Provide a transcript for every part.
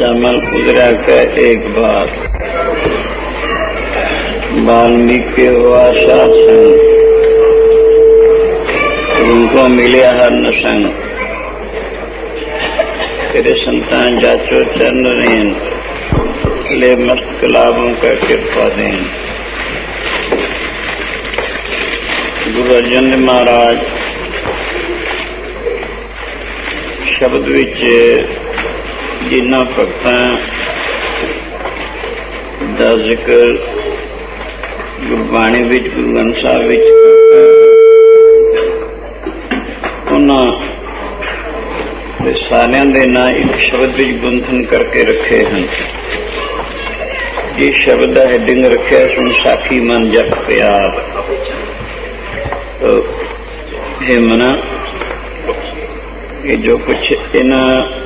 جامع قدرہ کا ایک بار بالمیک ہوا سات ان کو ملے ہر نسنگ تیرے سنتان جاچو چند رین لے مست کلابوں کا کرپا دین گرو ارجن مہاراج۔ شبد ਜਿਨ੍ਹਾਂ ਭਗਤਾਂ ਦਾ ਜ਼ਿਕਰ ਗੁਰਬਾਣੀ ਵਿੱਚ, ਗੁਰੂ ਗ੍ਰੰਥ ਸਾਹਿਬ ਵਿੱਚ ਉਹਨਾਂ ਦੇ ਸਾਰਿਆਂ ਦੇ ਨਾਂ ਇੱਕ ਸ਼ਬਦ ਵਿੱਚ ਗੁੰਥਨ ਕਰਕੇ ਰੱਖੇ ਹਨ। ਇਹ ਸ਼ਬਦ ਦਾ ਹੈਡਿੰਗ ਰੱਖਿਆ ਸੁਣ ਸਾਖੀ ਮਨ ਜਪ ਪਿਆਰ। ਹੈ ਮਨਾ, ਇਹ ਜੋ ਕੁਛ ਇਹਨਾਂ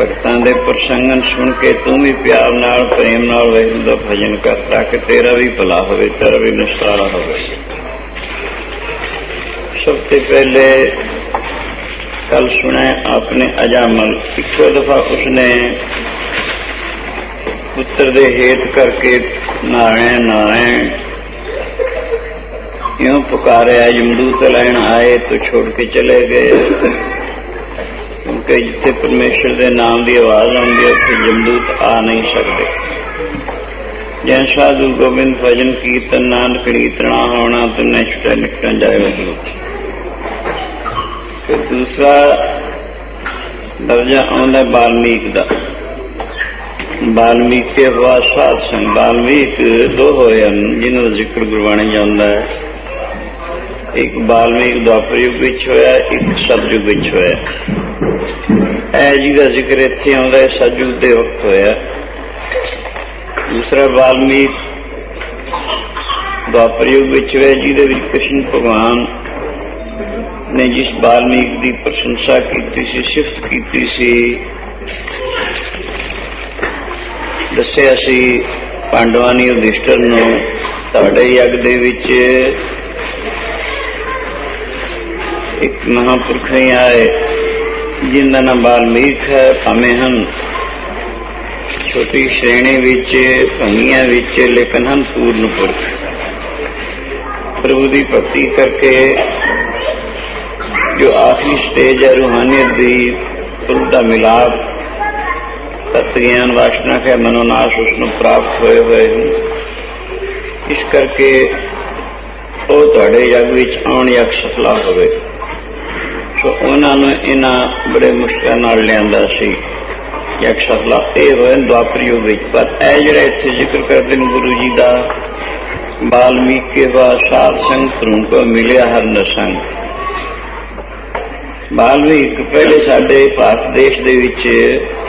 ਭਗਤਾਂ ਦੇ ਪ੍ਰਸੰਗਨ ਸੁਣ ਕੇ ਤੂੰ ਵੀ ਪਿਆਰ ਨਾਲ, ਪ੍ਰੇਮ ਨਾਲ ਵਹਿਗੁਰੂ ਦਾ ਭਜਨ ਕਰ, ਤਾਂ ਕਿ ਤੇਰਾ ਵੀ ਭਲਾ ਹੋਵੇ, ਤੇਰਾ ਵੀ ਨਿਸਤਾਰਾ ਹੋਵੇ। ਸਭ ਤੋਂ ਪਹਿਲੇ ਕੱਲ ਸੁਣਿਆ ਆਪਨੇ ਅਜਾਮਲ। ਇੱਕੋ ਦਫਾ ਉਸਨੇ ਪੁੱਤਰ ਦੇ ਹੇਤ ਕਰਕੇ ਨਾਰਾਇਣ ਨਾਰਾਇਣ ਇਉਂ ਪੁਕਾਰਿਆ ਜਮਦੂਤ ਲੈਣ ਆਏ, ਤੋ ਛੋੜ ਕੇ ਚਲੇ ਗਏ। ਕਿਉਂਕਿ ਜਿੱਥੇ ਪਰਮੇਸ਼ਰ ਦੇ ਨਾਮ ਦੀ ਆਵਾਜ਼ ਆਉਂਦੀ ਹੈ, ਉੱਥੇ ਜਮਦੂਤ ਆ ਨਹੀਂ ਸਕਦੇ। ਜੈ ਸਾਧੂ ਗੋਬਿੰਦ ਭਜਨ ਕੀਰਤਨ, ਨਾਨਕ ਕੀਰਤਨਾ ਹੋਣਾ, ਤੁਨੇ ਛੁਟੇ ਨਿਕਟਣ ਜਾਏ ਫਿਰ ਦੂਸਰਾ ਦਰਜਾ ਆਉਂਦਾ ਬਾਲਮੀਕ ਦਾ। ਬਾਲਮੀਕ ਕੇ ਹਵਾ ਸੰਗ ਬਾਲਮੀਕ ਦੋ ਹੋਏ ਹਨ, ਜਿਨ੍ਹਾਂ ਦਾ ਜ਼ਿਕਰ ਗੁਰਬਾਣੀ ਜਾਂਦਾ ਹੈ। ਇੱਕ ਬਾਲਮੀਕ ਦੁਆਪਰ ਯੁੱਗ ਵਿੱਚ ਹੋਇਆ, ਇੱਕ ਸਤਯੁਗ ਵਿੱਚ ਹੋਇਆ। ਇਹ ਜਿਹਦਾ ਜ਼ਿਕਰ ਇੱਥੇ ਆਉਂਦਾ ਹੈ ਸਤਯੁਗ ਦੇ ਵਕਤ ਹੋਇਆ। ਦੂਸਰਾ ਬਾਲਮੀਕ ਦੁਆਪਰ ਯੁੱਗ ਵਿੱਚ ਹੋਇਆ, ਜਿਹਦੇ ਵਿੱਚ ਕ੍ਰਿਸ਼ਨ ਭਗਵਾਨ ਨੇ ਜਿਸ ਬਾਲਮੀਕ ਦੀ ਪ੍ਰਸ਼ੰਸਾ ਕੀਤੀ ਸੀ, ਸਿਫਤ ਕੀਤੀ ਸੀ, ਦੱਸਿਆ ਸੀ ਪਾਂਡਵਾਂ ਨੇ ਯੁਧਿਸ਼ਟਰ ਨੂੰ, ਤੁਹਾਡੇ ਯੱਗ ਦੇ ਵਿੱਚ ਇੱਕ ਮਹਾਪੁਰਖ ਹੀ ਆਏ, ਜਿਨ੍ਹਾਂ ਨਾਮ ਬਾਲਮੀਕ ਹੈ ਭਾਵੇਂ ਹਨ। ਛੋਟੀ ਸ਼੍ਰੇਣੀ ਵਿੱਚ ਭੰਗੀਆਂ ਵਿੱਚ, ਲੇਕਿਨ ਹਨ ਪੂਰਨ ਪੁਰਖ। ਪ੍ਰਭੂ ਦੀ ਭਗਤੀ ਕਰਕੇ ਜੋ ਆਖਰੀ ਸਟੇਜ ਹੈ ਰੂਹਾਨੀਅਤ ਦੀ ਉਸ ਦਾ ਮਿਲਾਪ ਤਤ ਗਿਆਨ ਵਾਸ਼ਨਾ ਕੇ ਮਨੋਨਾਸ਼ ਉਸ ਨੂੰ ਪ੍ਰਾਪਤ ਹੋਏ ਹੋਏ ਹਨ। ਇਸ ਕਰਕੇ ਉਹ ਤੁਹਾਡੇ ਜਗ ਵਿੱਚ ਆਉਣ ਯਕ ਸਫਲਾ ਹੋਵੇ। ਸੋ ਉਹਨਾਂ ਨੂੰ ਇਹਨਾਂ ਬੜੇ ਮੁਸ਼ਕਲਾਂ ਨਾਲ ਲਿਆਂਦਾ ਸੀ। ਯਕ ਸਫਲਾ ਇਹ ਹੋਏ ਦੁਆਪਰ ਵਿੱਚ। ਪਰ ਇਹ ਜਿਹੜਾ ਇੱਥੇ ਜ਼ਿਕਰ ਕਰਦੇ ਨੇ ਗੁਰੂ ਜੀ ਦਾ, ਬਾਲਮੀਕ ਕੇ ਵਾ ਸਾਧ ਸੰਗ ਪ੍ਰੂਨ ਕੋ ਮਿਲਿਆ ਹਰ ਨਸੰਗ ਬਾਲਮੀਕ ਪਹਿਲੇ ਸਾਡੇ ਭਾਰਤ ਦੇਸ਼ ਦੇ ਵਿੱਚ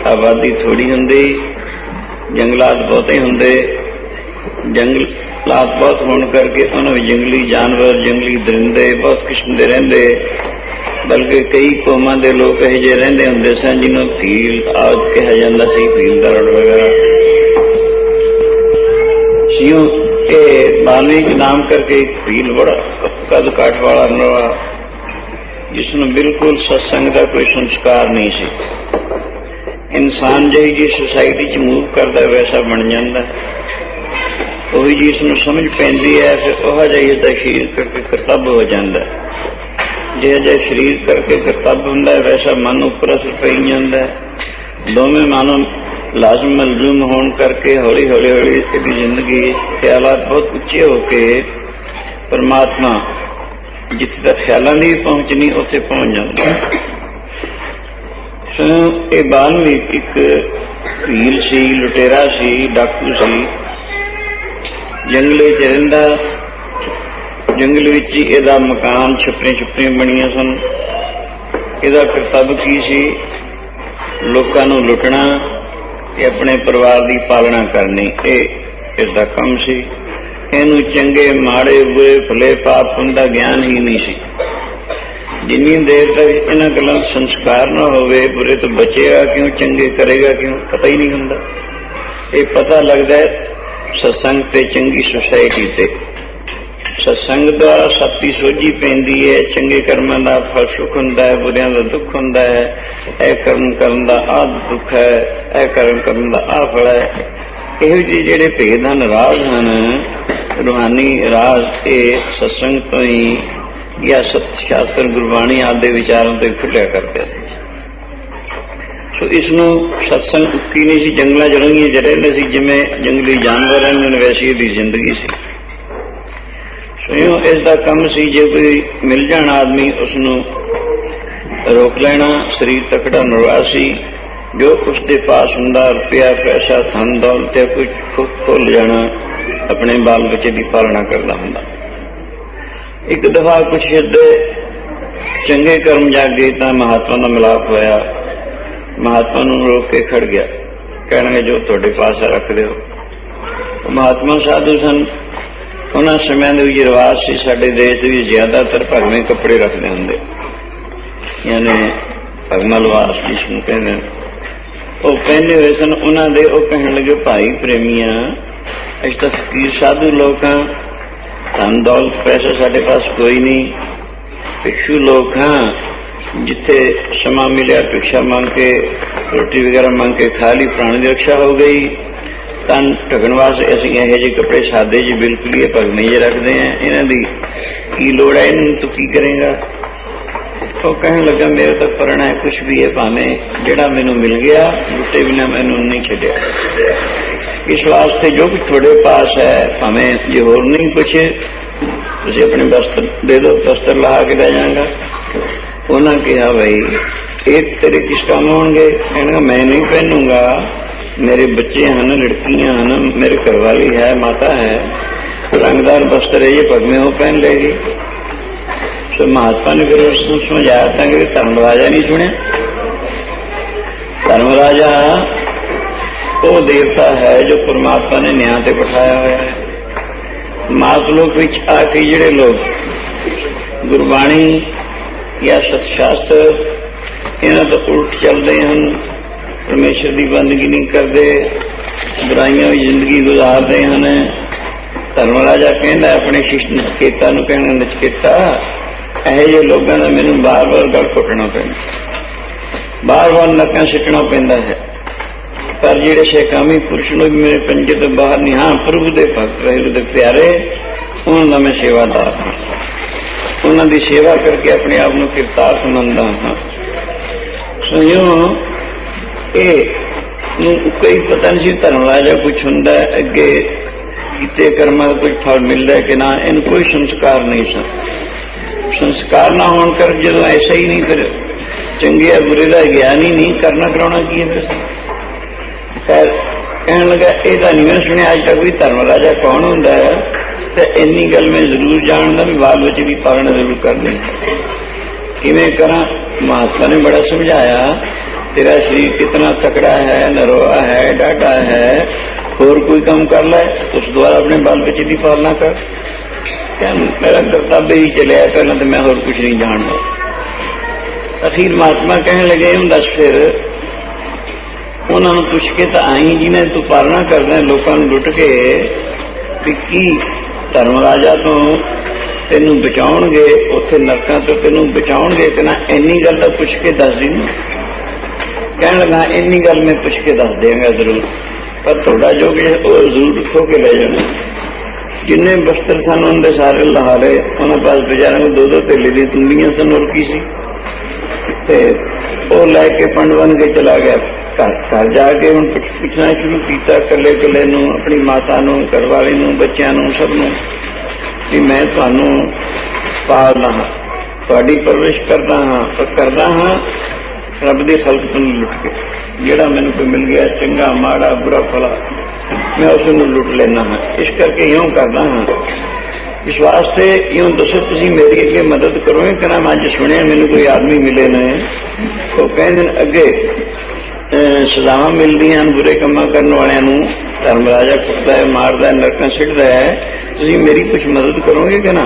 ਆਬਾਦੀ ਥੋੜੀ ਹੁੰਦੀ, ਜੰਗਲਾਤ ਬਹੁਤੇ ਹੁੰਦੇ, ਜੰਗਲਾਤ ਬਹੁਤ ਹੋਣ ਕਰਕੇ ਉਹਨਾਂ ਵਿੱਚ ਜੰਗਲੀ ਜਾਨਵਰ, ਜੰਗਲੀ ਦਰਿੰਦੇ ਬਹੁਤ ਕਿਸਮ ਦੇ ਰਹਿੰਦੇ। ਬਲਕਿ ਕਈ ਕੌਮਾਂ ਦੇ ਲੋਕ ਇਹ ਜਿਹੇ ਰਹਿੰਦੇ ਹੁੰਦੇ ਸਨ ਜਿਹਨੂੰ ਫੀਲ, ਆਦ ਕਿਹਾ ਜਾਂਦਾ ਸੀ, ਫੀਲ ਦਾ ਰੜ ਵਗੈਰਾ। ਸਿਉ ਇਹ ਬਾਲਮੀਕ ਨਾਮ ਕਰਕੇ ਫੀਲ ਬੜਾ ਕਦ ਕਾਠ ਵਾਲਾ ਨਵਾ ਜਿਸ ਨੂੰ ਬਿਲਕੁਲ ਸਤਸੰਗ ਦਾ ਕੋਈ ਸੰਸਕਾਰ ਨਹੀਂ ਸੀ। ਇਨਸਾਨ ਜਿਹੀ ਜੀ ਸੋਸਾਇਟੀ 'ਚ ਮੂਵ ਕਰਦਾ, ਵੈਸਾ ਬਣ ਜਾਂਦਾ। ਉਹੀ ਜੀ ਇਸ ਨੂੰ ਸਮਝ ਪੈਂਦੀ ਹੈ, ਫਿਰ ਉਹ ਜਿਹੀ ਦਾ ਸ਼ੀਰ ਕਰਕੇ ਕਰਤੱਵ ਹੋ ਜਾਂਦਾ। ਜੇ ਜੇ ਸਰੀਰ ਕਰਕੇ ਕਰਤੱਵ ਹੁੰਦਾ ਹੈ, ਵੈਸਾ ਮਨ ਉੱਪਰ ਅਸਰ ਪਈ ਜਾਂਦਾ ਹੈ। ਦੋਵੇਂ ਮਾਨੋ ਲਾਜ਼ਮ ਮਲਜ਼ੂਮ ਹੋਣ ਕਰਕੇ ਹੌਲੀ ਹੌਲੀ ਹੌਲੀ ਇਹਦੀ ਜ਼ਿੰਦਗੀ ਖਿਆਲਾਤ ਬਹੁਤ ਉੱਚੇ ਹੋ ਕੇ ਪਰਮਾਤਮਾ ਜਿੱਥੇ ਤੱਕ ਖਿਆਲਾਂ ਦੀ ਪਹੁੰਚਣੀ ਉੱਥੇ ਪਹੁੰਚ ਜਾਂਦਾ ਸੋ ਇਹ ਬਾਲਮੀਕ ਇੱਕ ਹੀਲ ਸੀ, ਲੁਟੇਰਾ ਸੀ, ਡਾਕੂ ਸੀ। ਜੰਗਲੇ ਚ ਰਹਿੰਦਾ ਜੰਗਲ ਵਿੱਚ ਹੀ ਇਹਦਾ ਮਕਾਨ ਛੁਪਰੇ ਛੁਪਰੇ ਬਣੀਆਂ ਸਨ। ਇਹਦਾ ਕਰਤੱਵ ਕੀ ਸੀ? ਲੋਕਾਂ ਨੂੰ ਲੁੱਟਣਾ ਤੇ ਆਪਣੇ ਪਰਿਵਾਰ ਦੀ ਪਾਲਣਾ ਕਰਨੀ, ਇਹ ਇਸ ਦਾ ਕੰਮ ਸੀ। ਇਹਨੂੰ ਚੰਗੇ, ਮਾੜੇ, ਬੁਰੇ, ਭਲੇ, ਪਾਪ ਦਾ ਗਿਆਨ ਹੀ ਨਹੀਂ ਸੀ। ਜਿੰਨੀ ਦੇਰ ਤੱਕ ਇਹਨਾਂ ਗੱਲਾਂ ਸੰਸਕਾਰ ਨਾ ਹੋਵੇ, ਬੁਰੇ ਤੋਂ ਬਚੇਗਾ ਕਿਉਂ, ਚੰਗੇ ਕਰੇਗਾ ਕਿਉਂ, ਪਤਾ ਹੀ ਨਹੀਂ ਹੁੰਦਾ। ਇਹ ਪਤਾ ਲੱਗਦਾ ਸਤਸੰਗ ਤੇ ਚੰਗੀ ਸੁਸਾਇਟੀ ਤੇ। ਸਤਸੰਗ ਦਾ ਸੱਤੀ ਸੋਝੀ ਪੈਂਦੀ ਹੈ, ਚੰਗੇ ਕਰਮਾਂ ਦਾ ਫਲ ਸੁਖ ਹੁੰਦਾ ਹੈ, ਬੁਰਿਆਂ ਦਾ ਦੁੱਖ ਹੁੰਦਾ ਹੈ। ਇਹ ਕਰਮ ਕਰਨ ਦਾ ਆਹ ਦੁੱਖ ਹੈ, ਇਹ ਕਰਮ ਕਰਨ ਦਾ ਆਹ ਫਲ ਹੈ। ਇਹੋ ਜਿਹੇ ਜਿਹੜੇ ਭੇਦ ਹਨ, ਰਾਜ ਹਨ, ਰੂਹਾਨੀ ਰਾਜ ਇਹ ਸਤਸੰਗ ਤੋਂ ਹੀ ਜਾਂ ਸਤ ਸ਼ਾਸਤਰ ਗੁਰਬਾਣੀ ਆਦਿ ਦੇ ਵਿਚਾਰਾਂ ਤੋਂ ਖੁੱਲਿਆ ਕਰਦੇ ਹਨ। ਸੋ ਇਸ ਨੂੰ ਸਤਸੰਗ ਕੀ ਨਹੀਂ ਸੀ, ਜੰਗਲਾਂ ਜੜੰਗੀਆਂ ਚ ਰਹਿੰਦੇ ਸੀ, ਜਿਵੇਂ ਜੰਗਲੀ ਜਾਨਵਰ ਹਨ ਵੈਸੀ ਦੀ ਜ਼ਿੰਦਗੀ ਸੀ। ਇਉਂ ਇਸ ਦਾ ਕੰਮ ਸੀ ਜੇ ਕੋਈ ਮਿਲ ਜਾਣ ਆਦਮੀ ਉਸ ਨੂੰ ਰੋਕ ਲੈਣਾ, ਸਰੀਰ ਤਕੜਾ ਨਰਵਾ ਸੀ, ਜੋ ਉਸ ਦੇ ਪਾਸ ਹੁੰਦਾ, ਰੁਪਿਆ, ਪੈਸਾ, ਧਨ, ਦੌਲਤ ਤੇ ਕੁਝ ਖੁਦ ਖੋਲ ਜਾਣਾ, ਆਪਣੇ ਬਾਲ ਬੱਚੇ ਦੀ ਪਾਲਣਾ ਕਰਦਾ ਹੁੰਦਾ। ਇੱਕ ਦਫਾ ਕੁਛ ਹਿੱਦੇ ਚੰਗੇ ਕਰਮ ਜਾਗੇ ਤਾਂ ਮਹਾਤਮਾ ਦਾ ਮਿਲਾਪ ਹੋਇਆ। ਮਹਾਤਮਾ ਨੂੰ ਰੋਕ ਕੇ ਖੜ ਗਿਆ। ਕਹਿਣਗੇ, ਜੋ ਤੁਹਾਡੇ ਪਾਸ ਹੈ ਰੱਖ ਦਿਓ। ਮਹਾਤਮਾ ਸਾਧੂ ਸਨ। ਉਹਨਾਂ ਸਮਿਆਂ ਦੇ ਵਿੱਚ ਰਿਵਾਜ ਸੀ, ਸਾਡੇ ਦੇਸ਼ ਦੇ ਵਿੱਚ ਜ਼ਿਆਦਾਤਰ ਭਗਵੇਂ ਕੱਪੜੇ ਰੱਖਦੇ ਹੁੰਦੇ। ਯਾਨੀ ਭਗਮਾ ਲਵਾਸ ਜਿਸ ਨੂੰ ਕਹਿੰਦੇ ਉਹ ਪਹਿਨੇ ਹੋਏ ਸਨ, ਉਹਨਾਂ ਦੇ ਉਹ ਕਹਿਣ ਲੱਗੇ, ਭਾਈ ਪ੍ਰੇਮੀਆਂ, ਅਸੀਂ ਤਾਂ ਫਕੀਰ ਸਾਧੂ ਲੋਕਾਂ ਧਨ ਦੌਲਤ ਪੈਸਾ ਸਾਡੇ ਪਾਸ ਕੋਈ ਨਹੀਂ। ਭਿਕਸ਼ੂ ਲੋਕ ਹਾਂ। ਜਿੱਥੇ ਸਮਾਂ ਮਿਲਿਆ ਭਿਕਸ਼ਾ ਮੰਗ ਕੇ, ਰੋਟੀ ਵਗੈਰਾ ਮੰਗ ਕੇ ਖਾ ਲਈ, ਪ੍ਰਾਣ ਦੀ ਰੱਖਿਆ ਹੋ ਗਈ। ਤਾਂ ਢਕਣ ਵਾਸਤੇ ਅਸੀਂ ਇਹੋ ਜਿਹੇ ਕੱਪੜੇ ਸਾਦੇ ਜਿਹੇ ਬਿਲਕੁਲ ਹੀ ਭਗਵੇਂ ਜਿਹੇ ਰੱਖਦੇ ਆ ਇਹਨਾਂ ਦੀ ਕੀ ਲੋੜ ਹੈ? ਇਹਨੂੰ ਤੂੰ ਕੀ ਕਰੇਗਾ? ਉਹ ਕਹਿਣ ਲੱਗਾ, ਮੇਰੇ ਤਾਂ ਪਰਣਾ ਕੁਝ ਵੀ ਹੈ ਭਾਵੇਂ ਜਿਹੜਾ ਮੈਨੂੰ ਮਿਲ ਗਿਆ, ਲੁੱਟੇ ਬਿਨਾ ਮੈਨੂੰ ਨਹੀਂ ਛੱਡਿਆ। ਇਸ ਵਾਸਤੇ ਜੋ ਵੀ ਤੁਹਾਡੇ ਪਾਸ ਹੈ, ਭਾਵੇਂ ਜੇ ਹੋਰ ਨਹੀਂ ਕੁਝ ਤੁਸੀਂ ਆਪਣੇ ਵਸਤਰ ਦੇ ਦਿਓ ਵਸਤਰ ਲਾ ਕੇ ਲੈ ਜਾਵਾਂਗਾ ਉਹਨਾਂ ਕਿਹਾ ਭਾਈ ਇਹ ਤੇਰੇ ਕਿਸ ਕੰਮ ਹੋਣਗੇ? ਕਹਿੰਦਾ ਮੈਂ ਨਹੀਂ ਪਹਿਨੂੰਗਾ। ਮੇਰੇ ਬੱਚੇ ਹਨ, ਲੜਕੀਆਂ ਹਨ, ਮੇਰੇ ਘਰਵਾਲੀ ਹੈ, ਮਾਤਾ ਹੈ, ਰੰਗਦਾਰ ਵਸਤਰ ਹੈ ਇਹ ਪਗਮੇ ਉਹ ਪਹਿਨ ਲੇਗੀ ਸੋ ਮਹਾਤਮਾ ਨੇ ਫਿਰ ਉਸ ਨੂੰ ਸਮਝਾਇਆ ਤਾਂ ਕਿ ਧਰਮ ਰਾਜਾ ਨਹੀਂ ਸੁਣਿਆ। ਧਰਮ ਰਾਜਾ ਉਹ ਦੇਵਤਾ ਹੈ ਜੋ ਪਰਮਾਤਮਾ ਨੇ ਨਿਆਂ ਤੇ ਬਿਠਾਇਆ ਹੋਇਆ ਹੈ। ਮਾਤ ਲੋਕ ਵਿੱਚ ਆ ਕੇ ਜਿਹੜੇ ਲੋਕ ਗੁਰਬਾਣੀ ਜਾਂ ਸਤਸ਼ਾਸਤਰ, ਇਹਨਾਂ ਤੋਂ ਉਲਟ ਚੱਲਦੇ ਹਨ। ਪਰਮੇਸ਼ਰ ਦੀ ਬੰਦਗੀ ਨਹੀਂ ਕਰਦੇ, ਬੁਰਾਈਆਂ ਵਿੱਚ ਜ਼ਿੰਦਗੀ ਗੁਜ਼ਾਰਦੇ ਹਨ। ਧਰਮ ਰਾਜਾ ਕਹਿੰਦਾ, ਆਪਣੇ ਸ਼ਿਸ਼ ਨਚਕੇਤਾ ਨੂੰ ਕਹਿੰਦਾ ਨਚਕੇਤਾ, ਇਹੋ ਜਿਹੇ ਲੋਕਾਂ ਦਾ ਮੈਨੂੰ ਬਾਰ-ਬਾਰ ਗੱਲ ਘੁੱਟਣਾ ਪੈਂਦਾ। ਬਾਰ-ਬਾਰ ਨੱਕਾਂ ਸਿੱਟਣਾ ਪੈਂਦਾ ਹੈ। ਪਰ ਜਿਹੜੇ ਸ਼ੇਕਾਮੀ ਪੁਰਸ਼ ਨੂੰ ਵੀ ਮੇਰੇ ਪੰਜੇ ਤੋਂ ਬਾਹਰ ਨਹੀਂ, ਹਾਂ, ਪ੍ਰਭੂ ਦੇ ਭਗਤ ਰਹੇ ਦੇ ਪਿਆਰੇ, ਉਹਨਾਂ ਦਾ ਮੈਂ ਸੇਵਾਦਾਰ ਹਾਂ। ਉਹਨਾਂ ਦੀ ਸੇਵਾ ਕਰਕੇ ਆਪਣੇ ਆਪ ਨੂੰ ਕਿਰਤਾਰ ਸਮਝਦਾ ਹਾਂ। ਸੋ ਇਹ ਨੂੰ ਕੋਈ ਪਤਾ ਨਹੀਂ ਸੀ ਧਰਮ ਰਾਜਾ ਕੁਝ ਹੁੰਦਾ ਅੱਗੇ ਕੀਤੇ ਕਰਮਾਂ ਦਾ ਕੋਈ ਫਲ ਮਿਲਦਾ ਕਿ ਨਾ, ਇਹਨੂੰ ਕੋਈ ਸੰਸਕਾਰ ਨਹੀਂ ਸਨ ਸੰਸਕਾਰ ਨਾ ਹੋਣ ਕਰ ਜਦੋਂ ਐਸਾ ਹੀ ਨਹੀਂ, ਫਿਰ ਚੰਗੇ ਆ, ਬੁਰੇ ਦਾ ਗਿਆਨ ਹੀ ਨਹੀਂ, ਕਰਨਾ ਕਰਾਉਣਾ ਕੀ ਹੈ ਫਿਰ? ਖੈਰ, ਕਹਿਣ ਲੱਗਾ, ਇਹ ਤਾਂ ਨਹੀਂ ਮੈਂ ਸੁਣਿਆ, ਅੱਜ ਤੱਕ ਵੀ ਧਰਮ ਰਾਜਾ ਕੌਣ ਹੁੰਦਾ ਹੈ? ਤੇ ਇੰਨੀ ਗੱਲ ਮੈਂ ਜ਼ਰੂਰ ਜਾਣਦਾ, ਵੀ ਬਾਅਦ ਵਿੱਚ ਵੀ ਪਾਲਣਾ ਜ਼ਰੂਰ ਕਰਨੀ। ਕਿਵੇਂ ਕਰਾਂ? ਮਹਾਤਮਾ ਨੇ ਬੜਾ ਸਮਝਾਇਆ ਤੇਰਾ ਸਰੀਰ ਕਿਤਨਾ ਤਕੜਾ ਹੈ, ਨਰੋਆ ਹੈ, ਡਾਢਾ ਹੈ, ਹੋਰ ਕੋਈ ਕੰਮ ਕਰ ਲੈ, ਉਸ ਦੁਆਰਾ ਆਪਣੇ ਬਾਲ ਬੱਚੇ ਦੀ ਪਾਲਣਾ ਕਰ। ਮੇਰਾ ਕਰਤੱਵ ਹੀ ਚਲਿਆ, ਪਹਿਲਾਂ ਤੇ ਮੈਂ ਹੋਰ ਕੁਝ ਨਹੀਂ ਜਾਣਦਾ। ਅਖੀਰ ਮਹਾਤਮਾ ਕਹਿਣ ਲੱਗੇ ਹੁੰਦਾ ਫਿਰ। ਉਹਨਾਂ ਨੂੰ ਪੁੱਛ ਕੇ ਤਾਂ ਆਈ ਜਿਹਨੇ ਤੂੰ ਪਾਲਣਾ ਕਰਦਾ, ਲੋਕਾਂ ਨੂੰ ਲੁੱਟ ਕੇ, ਵੀ ਕੀ ਧਰਮ ਰਾਜਾ ਤੋਂ ਤੈਨੂੰ ਬਚਾਉਣਗੇ, ਉੱਥੇ ਨਰਕਾਂ ਤੋਂ ਤੈਨੂੰ ਬਚਾਉਣਗੇ, ਤੇ ਨਾ ਇੰਨੀ ਗੱਲ ਤਾਂ ਪੁੱਛ ਕੇ ਦੱਸ ਦੀ ਕਹਿਣ ਲੱਗਾ, ਇੰਨੀ ਗੱਲ ਮੈਂ ਪੁੱਛ ਕੇ ਦੱਸ ਦੇਵਾਂਗਾ ਜ਼ਰੂਰ। ਪਰ ਤੁਹਾਡਾ ਜੋ ਵੀ ਉਹ ਜ਼ਰੂਰ ਖੋ ਕੇ ਲੈ ਜਾਣਾ। ਜਿੰਨੇ ਬਸਤਰ ਸਨ, ਉਹਦੇ ਸਾਰੇ ਲਹਾਰੇ ਉਹਨਾਂ ਪਾਸ ਵਿਚਾਰਿਆਂ ਨੂੰ ਦੋ ਦੋ ਥੈਲੇ ਦੀ ਤੁੰਬੀਆਂ ਸਨ, ਹੋਰ ਕੀ ਸੀ? ਤੇ ਉਹ ਲੈ ਕੇ ਪੰਡ ਬਣ ਕੇ ਚਲਾ ਗਿਆ। ਘਰ ਘਰ ਜਾ ਕੇ ਹੁਣ ਪੁੱਛਣਾ ਸ਼ੁਰੂ ਕੀਤਾ ਕੱਲੇ ਕੱਲੇ ਨੂੰ, ਆਪਣੀ ਮਾਤਾ ਨੂੰ, ਘਰਵਾਲੀ ਨੂੰ, ਬੱਚਿਆਂ ਨੂੰ, ਸਭ ਨੂੰ ਵੀ ਮੈਂ ਤੁਹਾਨੂੰ ਪਾਲਦਾ ਹਾਂ। ਤੁਹਾਡੀ ਪਰਵਰਿਸ਼ ਕਰਦਾ ਹਾਂ, ਪਰ ਕਰਦਾ ਹਾਂ ਰੱਬ ਦੀ ਖਲਕਤ ਨੂੰ ਲੁੱਟ ਕੇ। ਜਿਹੜਾ ਮੈਨੂੰ ਕੋਈ ਮਿਲ ਗਿਆ, ਚੰਗਾ, ਮਾੜਾ, ਬੁਰਾ ਭਲਾ, ਮੈਂ ਉਸ ਨੂੰ ਲੁੱਟ ਲੈਣਾ ਹਾਂ। ਇਸ ਕਰਕੇ ਇਉਂ ਕਰਦਾ ਹਾਂ। ਇਸ ਵਾਸਤੇ ਇਉਂ ਦੱਸੋ, ਤੁਸੀਂ ਮੇਰੀ ਅੱਗੇ ਮਦਦ ਕਰੋਗੇ ਕਿ ਨਾ? ਮੈਂ ਅੱਜ ਸੁਣਿਆ, ਮੈਨੂੰ ਕੋਈ ਆਦਮੀ ਮਿਲੇ ਨੇ। ਉਹ ਕਹਿੰਦੇ ਨੇ, ਅੱਗੇ ਸਜ਼ਾਵਾਂ ਮਿਲਦੀਆਂ ਹਨ ਬੁਰੇ ਕੰਮਾਂ ਕਰਨ ਵਾਲਿਆਂ ਨੂੰ। ਧਰਮ ਰਾਜਾ ਕੁੱਟਦਾ ਹੈ, ਮਾਰਦਾ ਹੈ, ਨਰਕਾਂ ਸਿੱਟਦਾ ਹੈ। ਤੁਸੀਂ ਮੇਰੀ ਕੁਝ ਮਦਦ ਕਰੋਗੇ ਕਿ ਨਾ?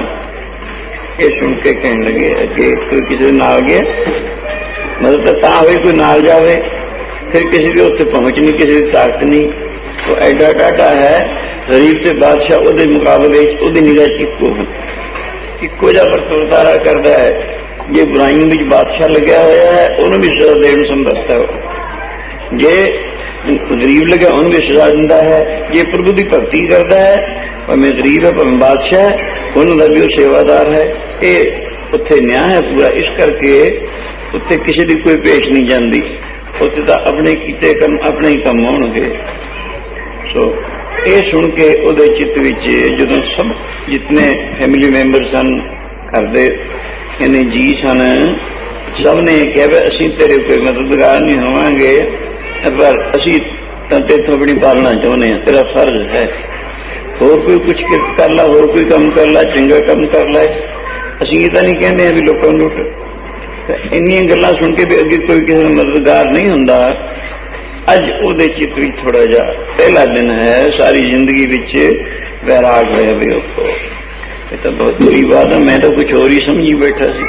ਇਹ ਸੁਣ ਕੇ ਕਹਿਣ ਲੱਗੇ, ਅੱਗੇ ਕੋਈ ਕਿਸੇ ਦੇ ਨਾਲ ਗਿਆ। ਮਦਦ ਤਾਂ ਹੋਵੇ ਕੋਈ ਨਾਲ ਜਾਵੇ, ਫਿਰ ਕਿਸੇ ਦੇ ਉੱਥੇ ਪਹੁੰਚ ਨਹੀਂ, ਕਿਸੇ ਦੀ ਤਾਕਤ ਨਹੀਂ। ਉਹ ਐਡਾ ਡਾਟਾ ਹੈ ਗਰੀਬ ਤੇ ਬਾਦਸ਼ਾਹ ਉਹਦੇ ਮੁਕਾਬਲੇ ਉਹਦੀ ਨਿਗਾਹ ਇੱਕੋ ਇੱਕੋ ਜਿਹਾ ਵਰਤਾਰਾ ਕਰਦਾ ਹੈ। ਜੇ ਬੁਰਾਈਆਂ ਵਿੱਚ ਬਾਦਸ਼ਾਹ ਲੱਗਿਆ ਹੋਇਆ ਹੈ, ਉਹਨੂੰ ਵੀ ਸਜ਼ਾ ਦੇਣ ਨੂੰ ਸਮਰੱਥ ਹੈ। ਜੇ ਗਰੀਬ ਲੱਗਿਆ, ਉਹਨੂੰ ਵੀ ਸਜ਼ਾ ਦਿੰਦਾ ਹੈ। ਜੇ ਪ੍ਰਭੂ ਦੀ ਭਗਤੀ ਕਰਦਾ ਹੈ, ਭਾਵੇਂ ਗਰੀਬ ਹੈ, ਭਾਵੇਂ ਬਾਦਸ਼ਾਹ ਹੈ, ਉਹਨਾਂ ਦਾ ਵੀ ਉਹ ਸੇਵਾਦਾਰ ਹੈ। ਇਹ ਉੱਥੇ ਨਿਆਂ ਹੈ ਪੂਰਾ। ਇਸ ਕਰਕੇ ਉੱਥੇ ਕਿਸੇ ਦੀ ਕੋਈ ਪੇਸ਼ ਨਹੀਂ ਜਾਂਦੀ। ਉੱਥੇ ਤਾਂ ਆਪਣੇ ਕੀਤੇ ਕੰਮ ਆਪਣੇ ਹੀ ਕੰਮ ਹੋਣਗੇ। ਸੋ ਇਹ ਸੁਣ ਕੇ ਉਹਦੇ ਚਿੱਤ ਵਿੱਚ ਜਦੋਂ ਸਭ ਜਿਤਨੇ ਫੈਮਿਲੀ ਮੈਂਬਰ ਸਨ, ਘਰ ਦੇ ਇਹਨੇ ਜੀ ਸਨ, ਸਭ ਨੇ ਕਿਹਾ ਵੀ ਅਸੀਂ ਤੇਰੇ ਕੋਈ ਮਦਦਗਾਰ ਨਹੀਂ ਹੋਵਾਂਗੇ। ਪਰ ਅਸੀਂ ਤਾਂ ਤੇਥੋਂ ਬੜੀ ਪਾਲਣਾ ਚਾਹੁੰਦੇ ਹਾਂ, ਤੇਰਾ ਫਰਜ਼ ਹੈ। ਹੋਰ ਕੋਈ ਕੁਝ ਕਰ ਲਾ, ਹੋਰ ਕੋਈ ਕੰਮ ਕਰ ਲਾ, ਚੰਗਾ ਕੰਮ ਕਰ ਲੈ। ਅਸੀਂ ਇਹ ਤਾਂ ਨਹੀਂ ਕਹਿੰਦੇ ਆ ਵੀ ਲੋਕਾਂ ਨੂੰ ਲੁੱਟ ਇੰਨੀਆਂ ਗੱਲਾਂ ਸੁਣ ਕੇ ਵੀ ਅੱਗੇ ਕੋਈ ਕਿਸੇ ਨੂੰ ਮਦਦਗਾਰ ਨਹੀਂ ਹੁੰਦਾ। ਅੱਜ ਉਹਦੇ ਚਿੱਤ ਵਿੱਚ ਥੋੜਾ ਜਿਹਾ ਪਹਿਲਾ ਦਿਨ ਹੈ, ਸਾਰੀ ਜ਼ਿੰਦਗੀ ਵਿੱਚ ਵੈਰਾਗ ਹੋਇਆ ਵੀ ਉਹ ਇਹ ਤਾਂ ਬਹੁਤ ਬੁਰੀ ਬਾਤ ਹੈ, ਮੈਂ ਤਾਂ ਕੁਝ ਹੋਰ ਹੀ ਸਮਝੀ ਬੈਠਾ ਸੀ।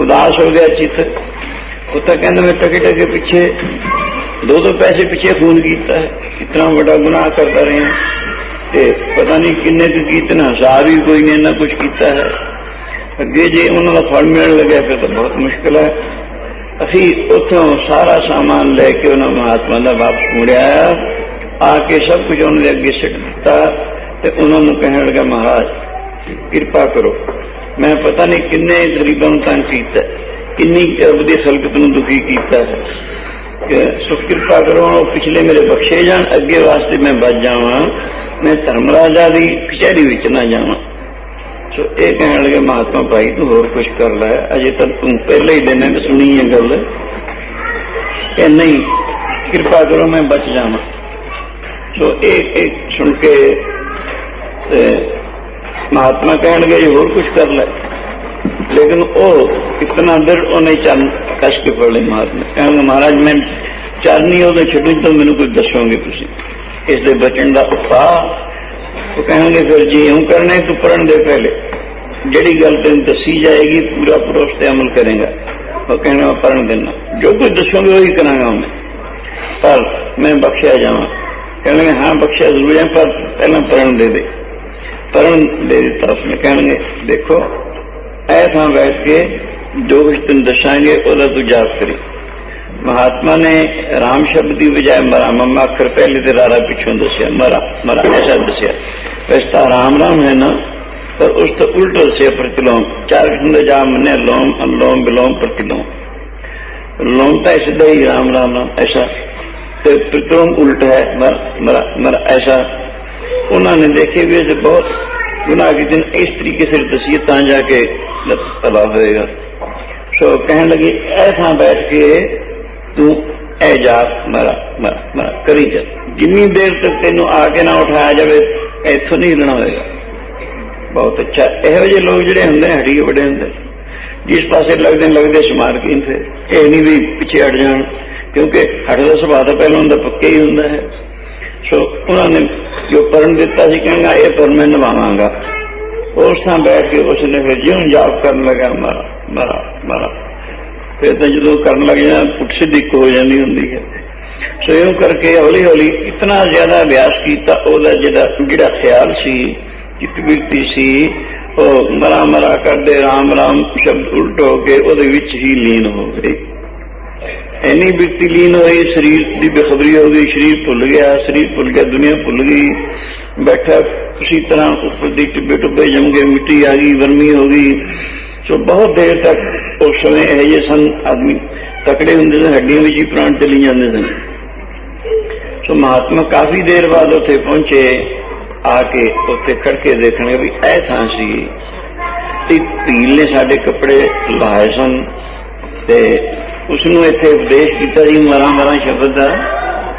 ਉਦਾਸ ਹੋ ਗਿਆ ਚਿੱਤ। ਉਹ ਤਾਂ ਕਹਿੰਦਾ ਮੈਂ ਟਕੇ ਟਕੇ ਪਿੱਛੇ, ਦੋ ਦੋ ਪੈਸੇ ਪਿੱਛੇ ਖੂਨ ਕੀਤਾ ਹੈ। ਇਤਨਾ ਵੱਡਾ ਗੁਨਾਹ ਕਰਦਾ ਰਿਹਾ। ਤੇ ਪਤਾ ਨਹੀਂ ਕਿੰਨੇ ਕੁ ਕੀਤੇ ਨਾ ਵੀ ਕੋਈ ਨਹੀਂ ਇੰਨਾ ਕੁਝ ਕੀਤਾ ਹੈ। ਅੱਗੇ ਜੇ ਉਹਨਾਂ ਦਾ ਫਲ ਮਿਲਣ ਲੱਗਿਆ ਫਿਰ ਤਾਂ ਬਹੁਤ ਮੁਸ਼ਕਲ ਹੈ। ਅਸੀਂ ਉੱਥੋਂ ਸਾਰਾ ਸਾਮਾਨ ਲੈ ਕੇ ਉਹਨਾਂ ਮਹਾਤਮਾ ਦਾ ਵਾਪਸ ਮੁੜਿਆ ਆ। ਕੇ ਸਭ ਕੁਝ ਉਹਨਾਂ ਦੇ ਅੱਗੇ ਸਿੱਟ ਦਿੱਤਾ ਤੇ ਉਹਨਾਂ ਨੂੰ ਕਹਿਣ ਲੱਗਾ, ਮਹਾਰਾਜ, ਕਿਰਪਾ ਕਰੋ। ਮੈਂ ਪਤਾ ਨਹੀਂ ਕਿੰਨੇ ਗਰੀਬਾਂ ਨੂੰ ਤੰਗ ਕੀਤਾ, ਕਿੰਨੀ ਰੱਬ ਦੀ ਨੂੰ ਦੁਖੀ ਕੀਤਾ ਹੈ। ਕਿ ਸੋ ਕਿਰਪਾ ਕਰੋ, ਉਹ ਪਿਛਲੇ ਮੇਰੇ ਬਖਸ਼ੇ ਜਾਣ, ਅੱਗੇ ਵਾਸਤੇ ਮੈਂ ਬਚ ਜਾਵਾਂ। ਮੈਂ ਧਰਮ ਰਾਜਾ ਦੀ ਕਚਹਿਰੀ ਵਿੱਚ ਨਾ ਜਾਵਾਂ। ਸੋ ਇਹ ਕਹਿਣ ਲੱਗੇ, ਮਹਾਤਮਾ ਭਾਈ, ਤੂੰ ਹੋਰ ਕੁਝ ਕਰ ਲੈ। ਅਜੇ ਤੱਕ ਤੂੰ ਪਹਿਲੇ ਹੀ ਦਿਨ ਹੈ ਸੁਣੀ ਹੈ ਗੱਲ। ਕਿ ਨਹੀਂ, ਕਿਰਪਾ ਕਰੋ ਮੈਂ ਬਚ ਜਾਵਾਂ। ਸੋ ਇਹ ਇਹ ਸੁਣ ਕੇ, ਤੇ ਮਹਾਤਮਾ ਕਹਿਣਗੇ ਹੋਰ ਕੁਝ ਕਰ ਲੈ। ਲੇਕਿਨ ਉਹ ਇਤਨਾ ਦਿਲ ਉਹਨੇ ਚੰਨ ਕਸ਼ ਕੇ ਫੜ ਲਈ ਮਹਾਤਮਾ ਕਹਿੰਦਾ ਮਹਾਰਾਜ, ਮੈਂ ਚਰਨੀ ਉਹਦੇ ਛੱਡੂ ਤਾਂ ਮੈਨੂੰ ਕੁਝ ਦੱਸੋਗੇ ਤੁਸੀਂ? ਇਸ ਦੇ ਬਚਣ ਦਾ ਉਪਾਅ ਉਹ ਕਹਿਣਗੇ ਫਿਰ ਜੀ ਇਉਂ ਕਰਨਾ ਹੈ, ਤੂੰ ਪੜਨ ਦੇ ਪਹਿਲੇ ਜਿਹੜੀ ਗੱਲ ਤੈਨੂੰ ਦੱਸੀ ਜਾਏਗੀ ਪੂਰਾ ਪੂਰਾ ਉਸ ਤੇ ਅਮਲ ਕਰੇਗਾ ਉਹ ਕਹਿਣਾ ਮੈਂ ਪੜਨ ਦੇਣਾ ਜੋ ਕੁਝ ਦੱਸੋਗੇ ਉਹੀ ਕਰਾਂਗਾ ਮੈਂ ਪਰ ਮੈਂ ਬਖਸ਼ਿਆ ਜਾਵਾਂ ਕਹਿਣਗੇ ਹਾਂ ਬਖਸ਼ਿਆ ਜ਼ਰੂਰ ਹੈ ਪਰ ਪਹਿਲਾਂ ਪੜਨ ਦੇ ਦੇ ਪੜਨ ਦੇ ਦਿੱਤਾ ਉਸਨੇ ਕਹਿਣਗੇ ਦੇਖੋ ਐ ਥਾਂ ਬੈਠ ਕੇ ਜੋ ਕੁਝ ਤੈਨੂੰ ਦੱਸਾਂਗੇ ਉਹਦਾ ਤੂੰ ਜਾਪ ਕਰੀ ਮਹਾਤਮਾ ਨੇ ਰਾਮ ਸ਼ਬਦ ਦੀ ਬਜਾਏ ਮਰਾ ਮਮਾ ਅੱਖਰ ਪਹਿਲੇ ਤੇ ਰਾਰਾ ਪਿੱਛੋਂ ਦੱਸਿਆ ਮਰਾ ਮਰਾ ਐਸਾ ਦੱਸਿਆ ਵੈਸੇ ਤਾਂ ਰਾਮ ਰਾਮ ਹੈ ਨਾ ਪਰ ਉਸ ਤੋਂ ਉਲਟ ਦੱਸਿਆ ਪ੍ਰਤਿਲੋਮ ਚਾਰ ਕਿਸਮ ਦੇ ਜਾਮ ਨੇ ਲੋਮ ਅਲੋਮ ਬਿਲੋਮ ਪ੍ਰਤਿਲੋਮ ਲੋਮ ਤਾਂ ਸਿੱਧਾ ਹੀ ਰਾਮ ਰਾਮ ਰਾਮ ਐਸਾ। ਤੇ ਪ੍ਰਤਿਲੋਮ ਉਲਟ ਹੈ ਮਰ ਮਰਾ ਮਰਾ ਐਸਾ। ਉਹਨਾਂ ਨੇ ਦੇਖੇ ਵੀ ਇਹ ਬਹੁਤ ਗੁਨਾਹ ਕੀਤੇ ਨੇ, ਇਸ ਤਰੀਕੇ ਸੇ ਦਸੀਏ ਤਾਂ ਜਾ ਕੇ ਤਬਾਹ ਹੋਏਗਾ ਸੋ ਕਹਿਣ ਲੱਗੇ ਐ ਥਾਂ ਬੈਠ ਕੇ ਤੂੰ ਐ ਜਾ ਮਰਾ ਮਰਾ ਮਰਾ ਕਰੀ ਜਾ। ਜਿੰਨੀ ਦੇਰ ਤੱਕ ਤੈਨੂੰ ਆ ਕੇ ਨਾ ਉਠਾਇਆ ਜਾਵੇ ਇੱਥੋਂ ਨਹੀਂ ਹਿਲਣਾ ਹੋਏਗਾ। ਬਹੁਤ ਅੱਛਾ। ਇਹੋ ਜਿਹੇ ਲੋਕ ਜਿਹੜੇ ਹੁੰਦੇ ਨੇ ਹੱਡੀ ਵੱਡੇ ਹੁੰਦੇ। ਜਿਸ ਪਾਸੇ ਲੱਗਦੇ ਲੱਗਦੇ ਸਮਾਰ ਕੇ ਫਿਰ। ਇਹ ਨਹੀਂ ਵੀ ਪਿੱਛੇ ਹਟ ਜਾਣ। ਕਿਉਂਕਿ ਹੱਡ ਦਾ ਸੁਭਾਅ ਤਾਂ ਪਹਿਲਾਂ ਹੁੰਦਾ, ਪੱਕੇ ਹੀ ਹੁੰਦਾ ਹੈ। ਸੋ ਉਹਨਾਂ ਨੇ ਜੋ ਪਰਨ ਦਿੱਤਾ ਸੀ ਕਹਿੰਗਾ ਇਹ ਪਰ ਮੈਂ ਨਿਭਾਵਾਂਗਾ। ਉਸ ਥਾਂ ਬੈਠ ਕੇ ਉਸ ਨੇ ਫਿਰ ਜਿਉਂ ਜਾਪ ਕਰਨ ਲੱਗਾ, ਮਾਰਾ ਮਾਰਾ ਮਾਰਾ। ਫਿਰ ਤਾਂ ਜਦੋਂ ਕਰਨ ਲੱਗ ਜਾਂਦਾ, ਪੁੱਠ ਸਿੱਧੀ ਇੱਕ ਹੋ ਜਾਂਦੀ ਹੁੰਦੀ ਹੈ। ਸੋ ਇਉਂ ਕਰਕੇ ਹੌਲੀ ਹੌਲੀ ਇਤਨਾ ਜ਼ਿਆਦਾ ਅਭਿਆਸ ਕੀਤਾ, ਉਹਦਾ ਜਿਹੜਾ ਜਿਹੜਾ ਖਿਆਲ ਸੀ, ਜਿੱਤ ਬਿਰਤੀ ਸੀ, ਉਹ ਮਰਾ ਮਰਾ ਕਰਦੇ, ਰਾਮ ਰਾਮ ਸ਼ਬਦ ਉਲਟ ਹੋ ਕੇ ਉਹਦੇ ਵਿੱਚ ਹੀ ਲੀਨ ਹੋ ਗਈ ਐਨੀ ਬਿਰਤੀ ਲੀਨ ਹੋਈ, ਸਰੀਰ ਦੀ ਬੇਖਬਰੀ ਹੋ ਗਈ, ਸਰੀਰ ਭੁੱਲ ਗਿਆ, ਸਰੀਰ ਭੁੱਲ ਗਿਆ, ਦੁਨੀਆ ਭੁੱਲ ਗਈ। ਬੈਠਾ ਕਿਸੇ ਤਰ੍ਹਾਂ ਉੱਪਰ ਦੀ ਟਿੱਬੇ ਟੁੱਬੇ ਜਮ ਗਏ ਮਿੱਟੀ ਆ ਗਈ, ਵਰਮੀ ਹੋ ਗਈ। ਸੋ ਬਹੁਤ ਦੇਰ ਤੱਕ ਉਸ ਸਮੇਂ ਇਹ ਜਿਹੇ ਸਨ ਆਦਮੀ। ਤਕੜੇ ਹੁੰਦੇ ਸਨ, ਹੱਡੀਆਂ ਵਿੱਚ ਹੀ ਪ੍ਰਾਣ ਚਲੀ ਜਾਂਦੇ ਸਨ। ਸੋ ਮਹਾਤਮਾ ਕਾਫੀ ਦੇਰ ਬਾਅਦ ਉੱਥੇ ਪਹੁੰਚੇ, ਆ ਕੇ ਉੱਥੇ ਖੜ ਕੇ ਦੇਖਣਗੇ ਵੀ ਇਹ ਥਾਂ ਸੀ। ਇੱਕ ਭੀਲ ਨੇ ਸਾਡੇ ਕੱਪੜੇ ਲਾਏ ਸਨ ਤੇ ਉਸ ਨੂੰ ਇੱਥੇ ਉਪਦੇਸ਼ ਕੀਤਾ ਜੀ, ਮਰਾਂ ਮਰਾਂ ਸ਼ਬਦ ਦਾ,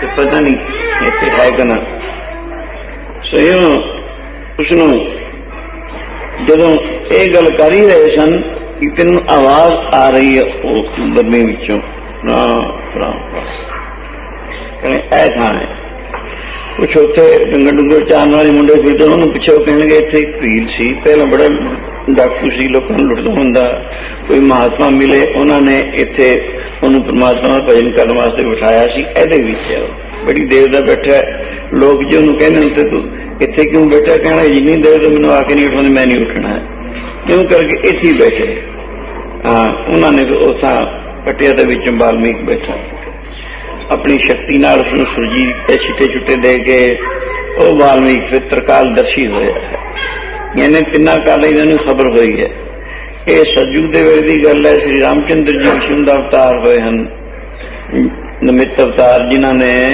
ਤੇ ਪਤਾ ਨਹੀਂ ਇੱਥੇ ਹੈ ਕਿ ਨਾ। ਸੋ ਇਹ ਉਸ ਨੂੰ ਜਦੋਂ ਇਹ ਗੱਲ ਕਰ ਹੀ ਰਹੇ ਸਨ ਕਿ ਤੈਨੂੰ ਆਵਾਜ਼ ਆ ਰਹੀ ਹੈ ਉਹ ਦਰਮੇ ਵਿੱਚੋਂ। ਰਾਮ ਰਾਮ ਕਹਿੰਦੇ ਐ ਥਾਂ ਹੈ। ਕੁਛ ਉੱਥੇ ਡੰਗਰ ਡੁੰਗਰ ਚਾਰਨ ਵਾਲੇ ਮੁੰਡੇ ਫਿਰਦੇ ਉਹਨਾਂ ਨੂੰ ਪਿੱਛੇ ਉਹ ਕਹਿਣਗੇ, ਇੱਥੇ ਇੱਕ ਭੀਲ ਸੀ। ਪਹਿਲਾਂ ਬੜਾ ਡਾਕੂ ਸੀ, ਲੋਕਾਂ ਨੂੰ ਲੁੱਟਦਾ ਹੁੰਦਾ। ਕੋਈ ਮਹਾਤਮਾ ਮਿਲੇ, ਉਹਨਾਂ ਨੇ ਇੱਥੇ ਉਹਨੂੰ ਪਰਮਾਤਮਾ ਦਾ ਭਜਨ ਕਰਨ ਵਾਸਤੇ ਬਿਠਾਇਆ ਸੀ, ਇਹਦੇ ਵਿੱਚ ਹੈ ਉਹ। ਬੜੀ ਦੇਰ ਦਾ ਬੈਠਾ ਲੋਕ ਜੀ ਉਹਨੂੰ ਕਹਿੰਦੇ ਨੇ ਤੂੰ ਇੱਥੇ ਕਿਉਂ ਬੈਠਾ ਕਹਿਣਾ ਜਿੰਨੀ ਦੇਰ ਤੋਂ ਮੈਨੂੰ ਆ ਕੇ ਨਹੀਂ ਉਠਾਉਂਦੇ ਮੈਂ ਨਹੀਂ ਉੱਠਣਾ ਕਿਉਂ? ਕਰਕੇ ਇੱਥੇ ਹੀ ਬੈਠੇ। ਹਾਂ, ਉਹਨਾਂ ਨੇ ਫਿਰ ਉਸਾਂ ਪਟਿਆ ਦੇ ਵਿੱਚੋਂ ਬਾਲਮੀਕ ਬੈਠਾ। ਆਪਣੀ ਸ਼ਕਤੀ ਨਾਲ ਉਸਨੂੰ ਸੁਰਜੀਤ ਤੇ ਛਿੱਟੇ ਛੁੱਟੇ ਦੇ ਕੇ ਉਹ ਵਾਲਮੀਕ ਫਿਰ ਦਰਸ਼ੀ ਹੋਇਆ ਹੈ। ਇਹਨੇ ਤਿੰਨਾਂ ਕਾਲਾਂ ਇਹਨਾਂ ਨੂੰ ਖਬਰ ਹੋਈ ਹੈ। ਇਹ ਸੱਜੂ ਦੇ ਵੇਲੇ ਦੀ ਗੱਲ ਹੈ, ਸ੍ਰੀ ਰਾਮਚੰਦਰ ਜੀ ਵਿਸ਼ਨੂੰ ਦਾ ਅਵਤਾਰ ਹੋਏ ਹਨ। ਨਮਿਤ ਅਵਤਾਰ ਜਿਨ੍ਹਾਂ ਨੇ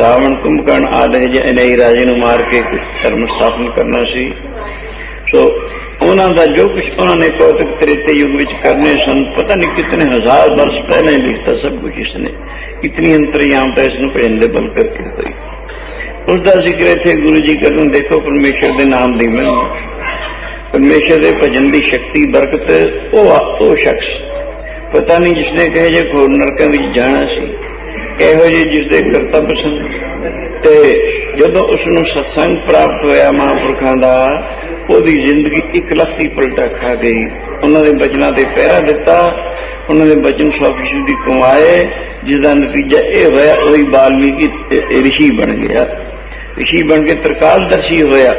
ਰਾਵਣ ਕੁੰਭਕਰਨ ਆਦਿ ਜਿਹੇ ਰਾਜੇ ਨੂੰ ਮਾਰ ਕੇ ਧਰਮ ਸਥਾਪਨ ਕਰਨਾ ਸੀ। ਸੋ ਉਹਨਾਂ ਦਾ ਜੋ ਕੁਝ ਉਹਨਾਂ ਨੇ ਕੌਤਕ ਤ੍ਰੇਤੇ ਯੁੱਗ ਵਿੱਚ ਕਰਨੇ ਸਨ, ਪਤਾ ਨਹੀਂ ਕਿਤਨੇ ਹਜ਼ਾਰ ਵਰਸ਼ ਪਹਿਲਾਂ ਲਿਖਤਾ ਸਭ ਕੁਝ ਇਸਨੇ। ਇਤਨੀ ਅੰਤਰਯਾਮਤਾ ਇਸ ਨੂੰ ਭਜਨ ਦੇ ਬਲ ਕਰਕੇ ਹੋਈ। ਉਸ ਦਾ ਜ਼ਿਕਰ ਇੱਥੇ ਗੁਰੂ ਜੀ ਕਰਨ, ਦੇਖੋ ਪਰਮੇਸ਼ਰ ਦੇ ਨਾਮ ਦੀ ਮਹਿਮਾ ਪਰਮੇਸ਼ਰ ਦੇ ਭਜਨ ਦੀ ਸ਼ਕਤੀ, ਬਰਕਤ, ਉਹ ਆ- ਉਹ ਸ਼ਖਸ। ਪਤਾ ਨਹੀਂ ਜਿਸਨੇ ਕਹੇ ਜੇ ਖੋਰ ਨਰਕਾਂ ਵਿੱਚ ਜਾਣਾ ਸੀ ਇਹੋ ਜਿਹੇ ਜਿਸ ਦੇ ਕਰਤੱਵ ਸਨ। ਤੇ ਜਦੋਂ ਉਸ ਨੂੰ ਸਤਸੰਗ ਪ੍ਰਾਪਤ ਹੋਇਆ ਮਹਾਂਪੁਰਖਾਂ ਦਾ ਉਹਦੀ ਜ਼ਿੰਦਗੀ ਇੱਕ ਪਲਟਾ ਖਾ ਗਈ। ਉਹਨਾਂ ਦੇ ਬਚਨਾਂ ਤੇ ਪਹਿਰਾ ਦਿੱਤਾ। ਉਹਨਾਂ ਦੇ ਬਚਨ ਸੌ ਫੀਸਦੀ ਕਮਾਏ। ਜਿਸ ਦਾ ਨਤੀਜਾ ਇਹ ਹੋਇਆ, ਉਹੀ ਬਾਲਮੀਕੀ ਤੇ ਰਿਸ਼ੀ ਬਣ ਗਿਆ। ਰਿਸ਼ੀ ਬਣ ਕੇ ਤਰਕਾਲ ਦਰਸ਼ੀ ਹੋਇਆ।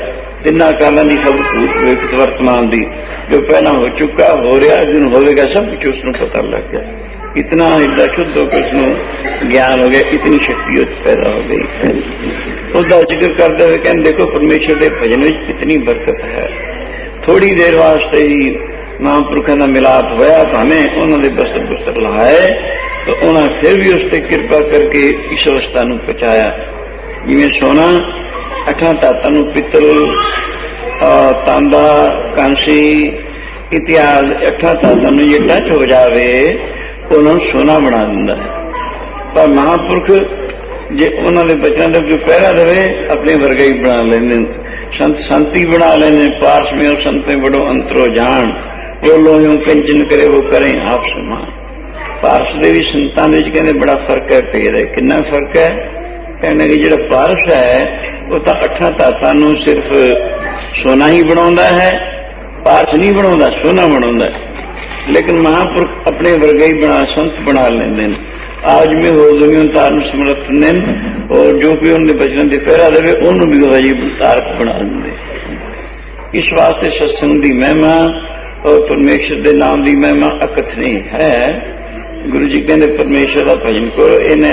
ਤਿੰਨਾਂ ਕਾਲਾਂ ਦੀ ਖਬਰ ਭੂਤ ਵਰਤਮਾਨ ਦੀ। ਜੋ ਪਹਿਲਾਂ ਹੋ ਚੁੱਕਾ, ਹੋ ਰਿਹਾ ਜਿਨ ਹੋਵੇਗਾ, ਸਭ ਕੁਝ ਉਸ ਨੂੰ ਪਤਾ ਲੱਗ ਗਿਆ। ਇਤਨਾ ਹਿਰਦਾ ਸ਼ੁੱਧ ਹੋ ਕੇ ਉਸ ਨੂੰ ਗਿਆਨ ਹੋ ਗਿਆ ਇਤਨੀ ਸ਼ਕਤੀ ਉਸ 'ਚ ਪੈਦਾ ਹੋ ਗਈ ਉਹਦਾ ਜ਼ਿਕਰ ਕਰਦੇ ਹੋਏ ਕਹਿੰਦੇ ਦੇਖੋ ਪਰਮੇਸ਼ਰ ਦੇ ਭਜਨ ਵਿੱਚ ਕਿਤਨੀ ਬਰਕਤ ਹੈ ਥੋੜੀ ਦੇਰ ਵਾਸਤੇ ਹੀ ਮਹਾਂਪੁਰਖਾਂ ਦਾ ਮਿਲਾਪ ਹੋਇਆ ਭਾਵੇਂ ਉਹਨਾਂ ਦੇ ਬਸਰ ਬਸਰ ਲਹਾਏ ਤਾਂ ਉਹਨਾਂ ਫਿਰ ਵੀ ਉਸ ਤੇ ਕਿਰਪਾ ਕਰਕੇ ਇਸ ਅਵਸਥਾ ਨੂੰ ਪਹੁੰਚਾਇਆ ਜਿਵੇਂ ਸੋਨਾ ਅਠਾਂ ਤਾਤਾਂ ਨੂੰ ਪਿੱਤਲ ਤਾਂਦਾ ਕਾਂਸੀ ਇਤਿਹਾਸ ਅਠਾਂ ਤਾਤਾਂ ਨੂੰ ਜੇ ਟੱਚ ਹੋ ਜਾਵੇ ਉਹਨਾਂ ਨੂੰ ਸੋਨਾ ਬਣਾ ਦਿੰਦਾ ਹੈ। ਪਰ ਮਹਾਂਪੁਰਖ ਜੇ ਉਹਨਾਂ ਦੇ ਬੱਚਿਆਂ ਦਾ ਕੋਈ ਪਹਿਰਾ ਦੇਵੇ, ਆਪਣੇ ਵਰਗਾ ਹੀ ਬਣਾ ਲੈਂਦੇ ਨੇ। ਸੰਤ ਸੰਤੀ ਬਣਾ ਲੈਂਦੇ ਪਾਰਸ ਮੇਂ ਉਹ ਸੰਤੇ ਬੜੋ ਅੰਤਰੋ ਜਾਣ। ਜੋ ਲੋਇਓ ਕੰਚਨ ਕਰੇ, ਉਹ ਕਰੇ ਆਪ ਸਮਾਨ। ਪਾਰਸ ਦੇ ਵੀ ਸੰਤਾਂ ਦੇ ਵਿੱਚ ਕਹਿੰਦੇ ਬੜਾ ਫ਼ਰਕ ਹੈ ਭੇਦ ਹੈ। ਕਿੰਨਾ ਫ਼ਰਕ ਹੈ? ਕਹਿੰਦੇ ਕਿ ਜਿਹੜਾ ਪਾਰਸ ਹੈ, ਉਹ ਤਾਂ ਅੱਠਾਂ ਤਾਤਾਂ ਨੂੰ ਸਿਰਫ ਸੋਨਾ ਹੀ ਬਣਾਉਂਦਾ ਹੈ, ਪਾਰਸ ਨਹੀਂ ਬਣਾਉਂਦਾ, ਸੋਨਾ ਬਣਾਉਂਦਾ ਹੈ। ਲੇਕਿਨ ਮਹਾਂਪੁਰਖ ਆਪਣੇ ਵਰਗਾ ਹੀ ਬਣਾ ਸੰਤ ਬਣਾ ਲੈਂਦੇ ਨੇ। ਆਜ ਮੈਂ ਹੋ ਦੁਨੀਆ ਤਾਰਨ ਸਮਰਥ ਨੇ ਔਰ ਜੋ ਵੀ ਉਹਨੇ ਬਚਨ ਦੇ ਪਹਿਰਾ ਦੇਵੇ, ਉਹਨੂੰ ਵੀ ਉਹ ਜੀ ਤਾਰਕ ਬਣਾ ਦਿੰਦੇ। ਇਸ ਵਾਸਤੇ ਸਤਸੰਗ ਦੀ ਮਹਿਮਾ ਔਰ ਪਰਮੇਸ਼ਰ ਦੇ ਨਾਮ ਦੀ ਮਹਿਮਾ ਅਕਥ ਨਹੀਂ ਹੈ। ਗੁਰੂ ਜੀ ਕਹਿੰਦੇ, ਪਰਮੇਸ਼ਰ ਦਾ ਭਜਨ ਕਰੋ। ਇਹਨੇ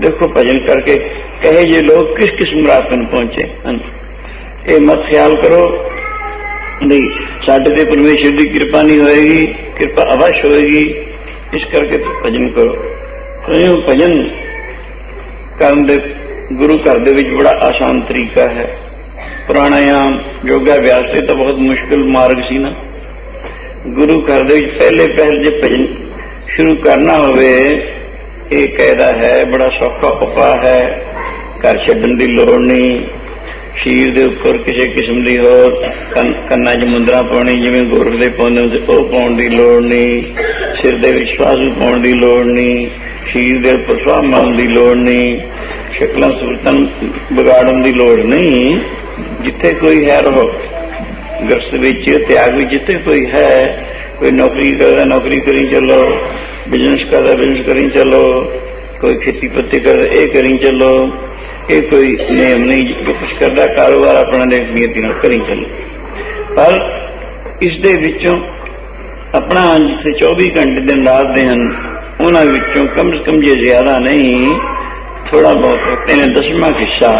ਦੇਖੋ ਭਜਨ ਕਰਕੇ ਕਹੇ ਜੇ ਲੋਕ ਕਿਸ ਕਿਸ ਮੁਰਾਦ ਨੂੰ ਪਹੁੰਚੇ ਹਨ। ਇਹ ਮਤ ਖਿਆਲ ਕਰੋ। ਨਹੀਂ, ਸਾਡੇ ਤੇ ਪਰਮੇਸ਼ਰ ਦੀ ਕਿਰਪਾ ਨਹੀਂ ਹੋਏਗੀ। ਕਿਰਪਾ ਅਵਸ਼ ਹੋਏਗੀ ਇਸ ਕਰਕੇ ਭਜਨ ਕਰੋ। ਇਹ ਭਜਨ ਕਰਨ ਦੇ ਗੁਰੂ ਘਰ ਦੇ ਵਿੱਚ ਬੜਾ ਆਸਾਨ ਤਰੀਕਾ ਹੈ। ਪ੍ਰਾਣਾਯਾਮ, ਯੋਗਾ ਅਭਿਆਸ ਤੇ ਤਾਂ ਬਹੁਤ ਮੁਸ਼ਕਲ ਮਾਰਗ ਸੀ ਨਾ। ਗੁਰੂ ਘਰ ਦੇ ਵਿੱਚ ਪਹਿਲੇ ਪਹਿਲ ਜੇ ਭਜਨ ਸ਼ੁਰੂ ਕਰਨਾ ਹੋਵੇ, ਇਹ ਕਹਿਦਾ ਹੈ, ਬੜਾ ਸੌਖਾ ਉਪਾਅ ਹੈ। ਘਰ ਛੱਡਣ ਦੀ ਲੋੜ ਨਹੀਂ। ਸ਼ੀਰ ਦੇ ਉੱਪਰ ਕਿਸੇ ਕਿਸਮ ਦੀ ਹੋਰ ਕੰਨਾਂ 'ਚ ਮੁੰਦਰਾ ਪਾਉਣੀ, ਜਿਵੇਂ ਗੁਰਖ ਦੇ ਪਾਉਂਦੇ ਹੁੰਦੇ, ਉਹ ਪਾਉਣ ਦੀ ਲੋੜ ਨਹੀਂ। ਸਿਰ ਦੇ ਵਿੱਚ ਸਵਾਜ਼ੂ ਪਾਉਣ ਦੀ ਲੋੜ ਨਹੀਂ। ਸ਼ੀਰ ਦੇ ਉੱਪਰ ਸਵਾਹ ਮਾਰਨ ਦੀ ਲੋੜ ਨਹੀਂ। ਸ਼ਕਲਾਂ ਸੂਰਤਾਂ ਨੂੰ ਵਿਗਾੜਨ ਦੀ ਲੋੜ ਨਹੀਂ। ਜਿੱਥੇ ਕੋਈ ਹੈ ਰਹੋ ਗ੍ਰਸਤ ਵਿੱਚ, ਤਿਆਗ ਵਿੱਚ ਜਿੱਥੇ ਕੋਈ ਹੈ, ਕੋਈ ਨੌਕਰੀ ਕਰਦਾ, ਨੌਕਰੀ ਕਰੀ ਚੱਲੋ ਬਿਜ਼ਨਸ ਕਰਦਾ ਬਿਜ਼ਨਸ ਕਰੀ ਚੱਲੋ, ਕੋਈ ਖੇਤੀ ਪੱਤੀ ਕਰਦਾ, ਇਹ ਕਰੀ ਚੱਲੋ। ਇਹ ਕੋਈ ਨਿਯਮ ਨਹੀਂ ਜੋ ਕੁਛ ਕਰਦਾ ਕਾਰੋਬਾਰ ਆਪਣਾ ਦੇ ਨੀਤੀ ਨਾਲ ਕਰੀ ਚੱਲੋ ਪਰ ਇਸ ਦੇ ਵਿੱਚੋਂ ਆਪਣਾ ਜਿੱਥੇ 24 ਘੰਟੇ ਦਿਨ ਰਾਤ ਦੇ ਹਨ ਉਹਨਾਂ ਵਿੱਚੋਂ ਕਮ ਸੇ ਕਮ ਜੇ ਜ਼ਿਆਦਾ ਨਹੀਂ ਥੋੜਾ ਬਹੁਤ ਇਹਨੇ ਦਸਵਾਂ ਹਿੱਸਾ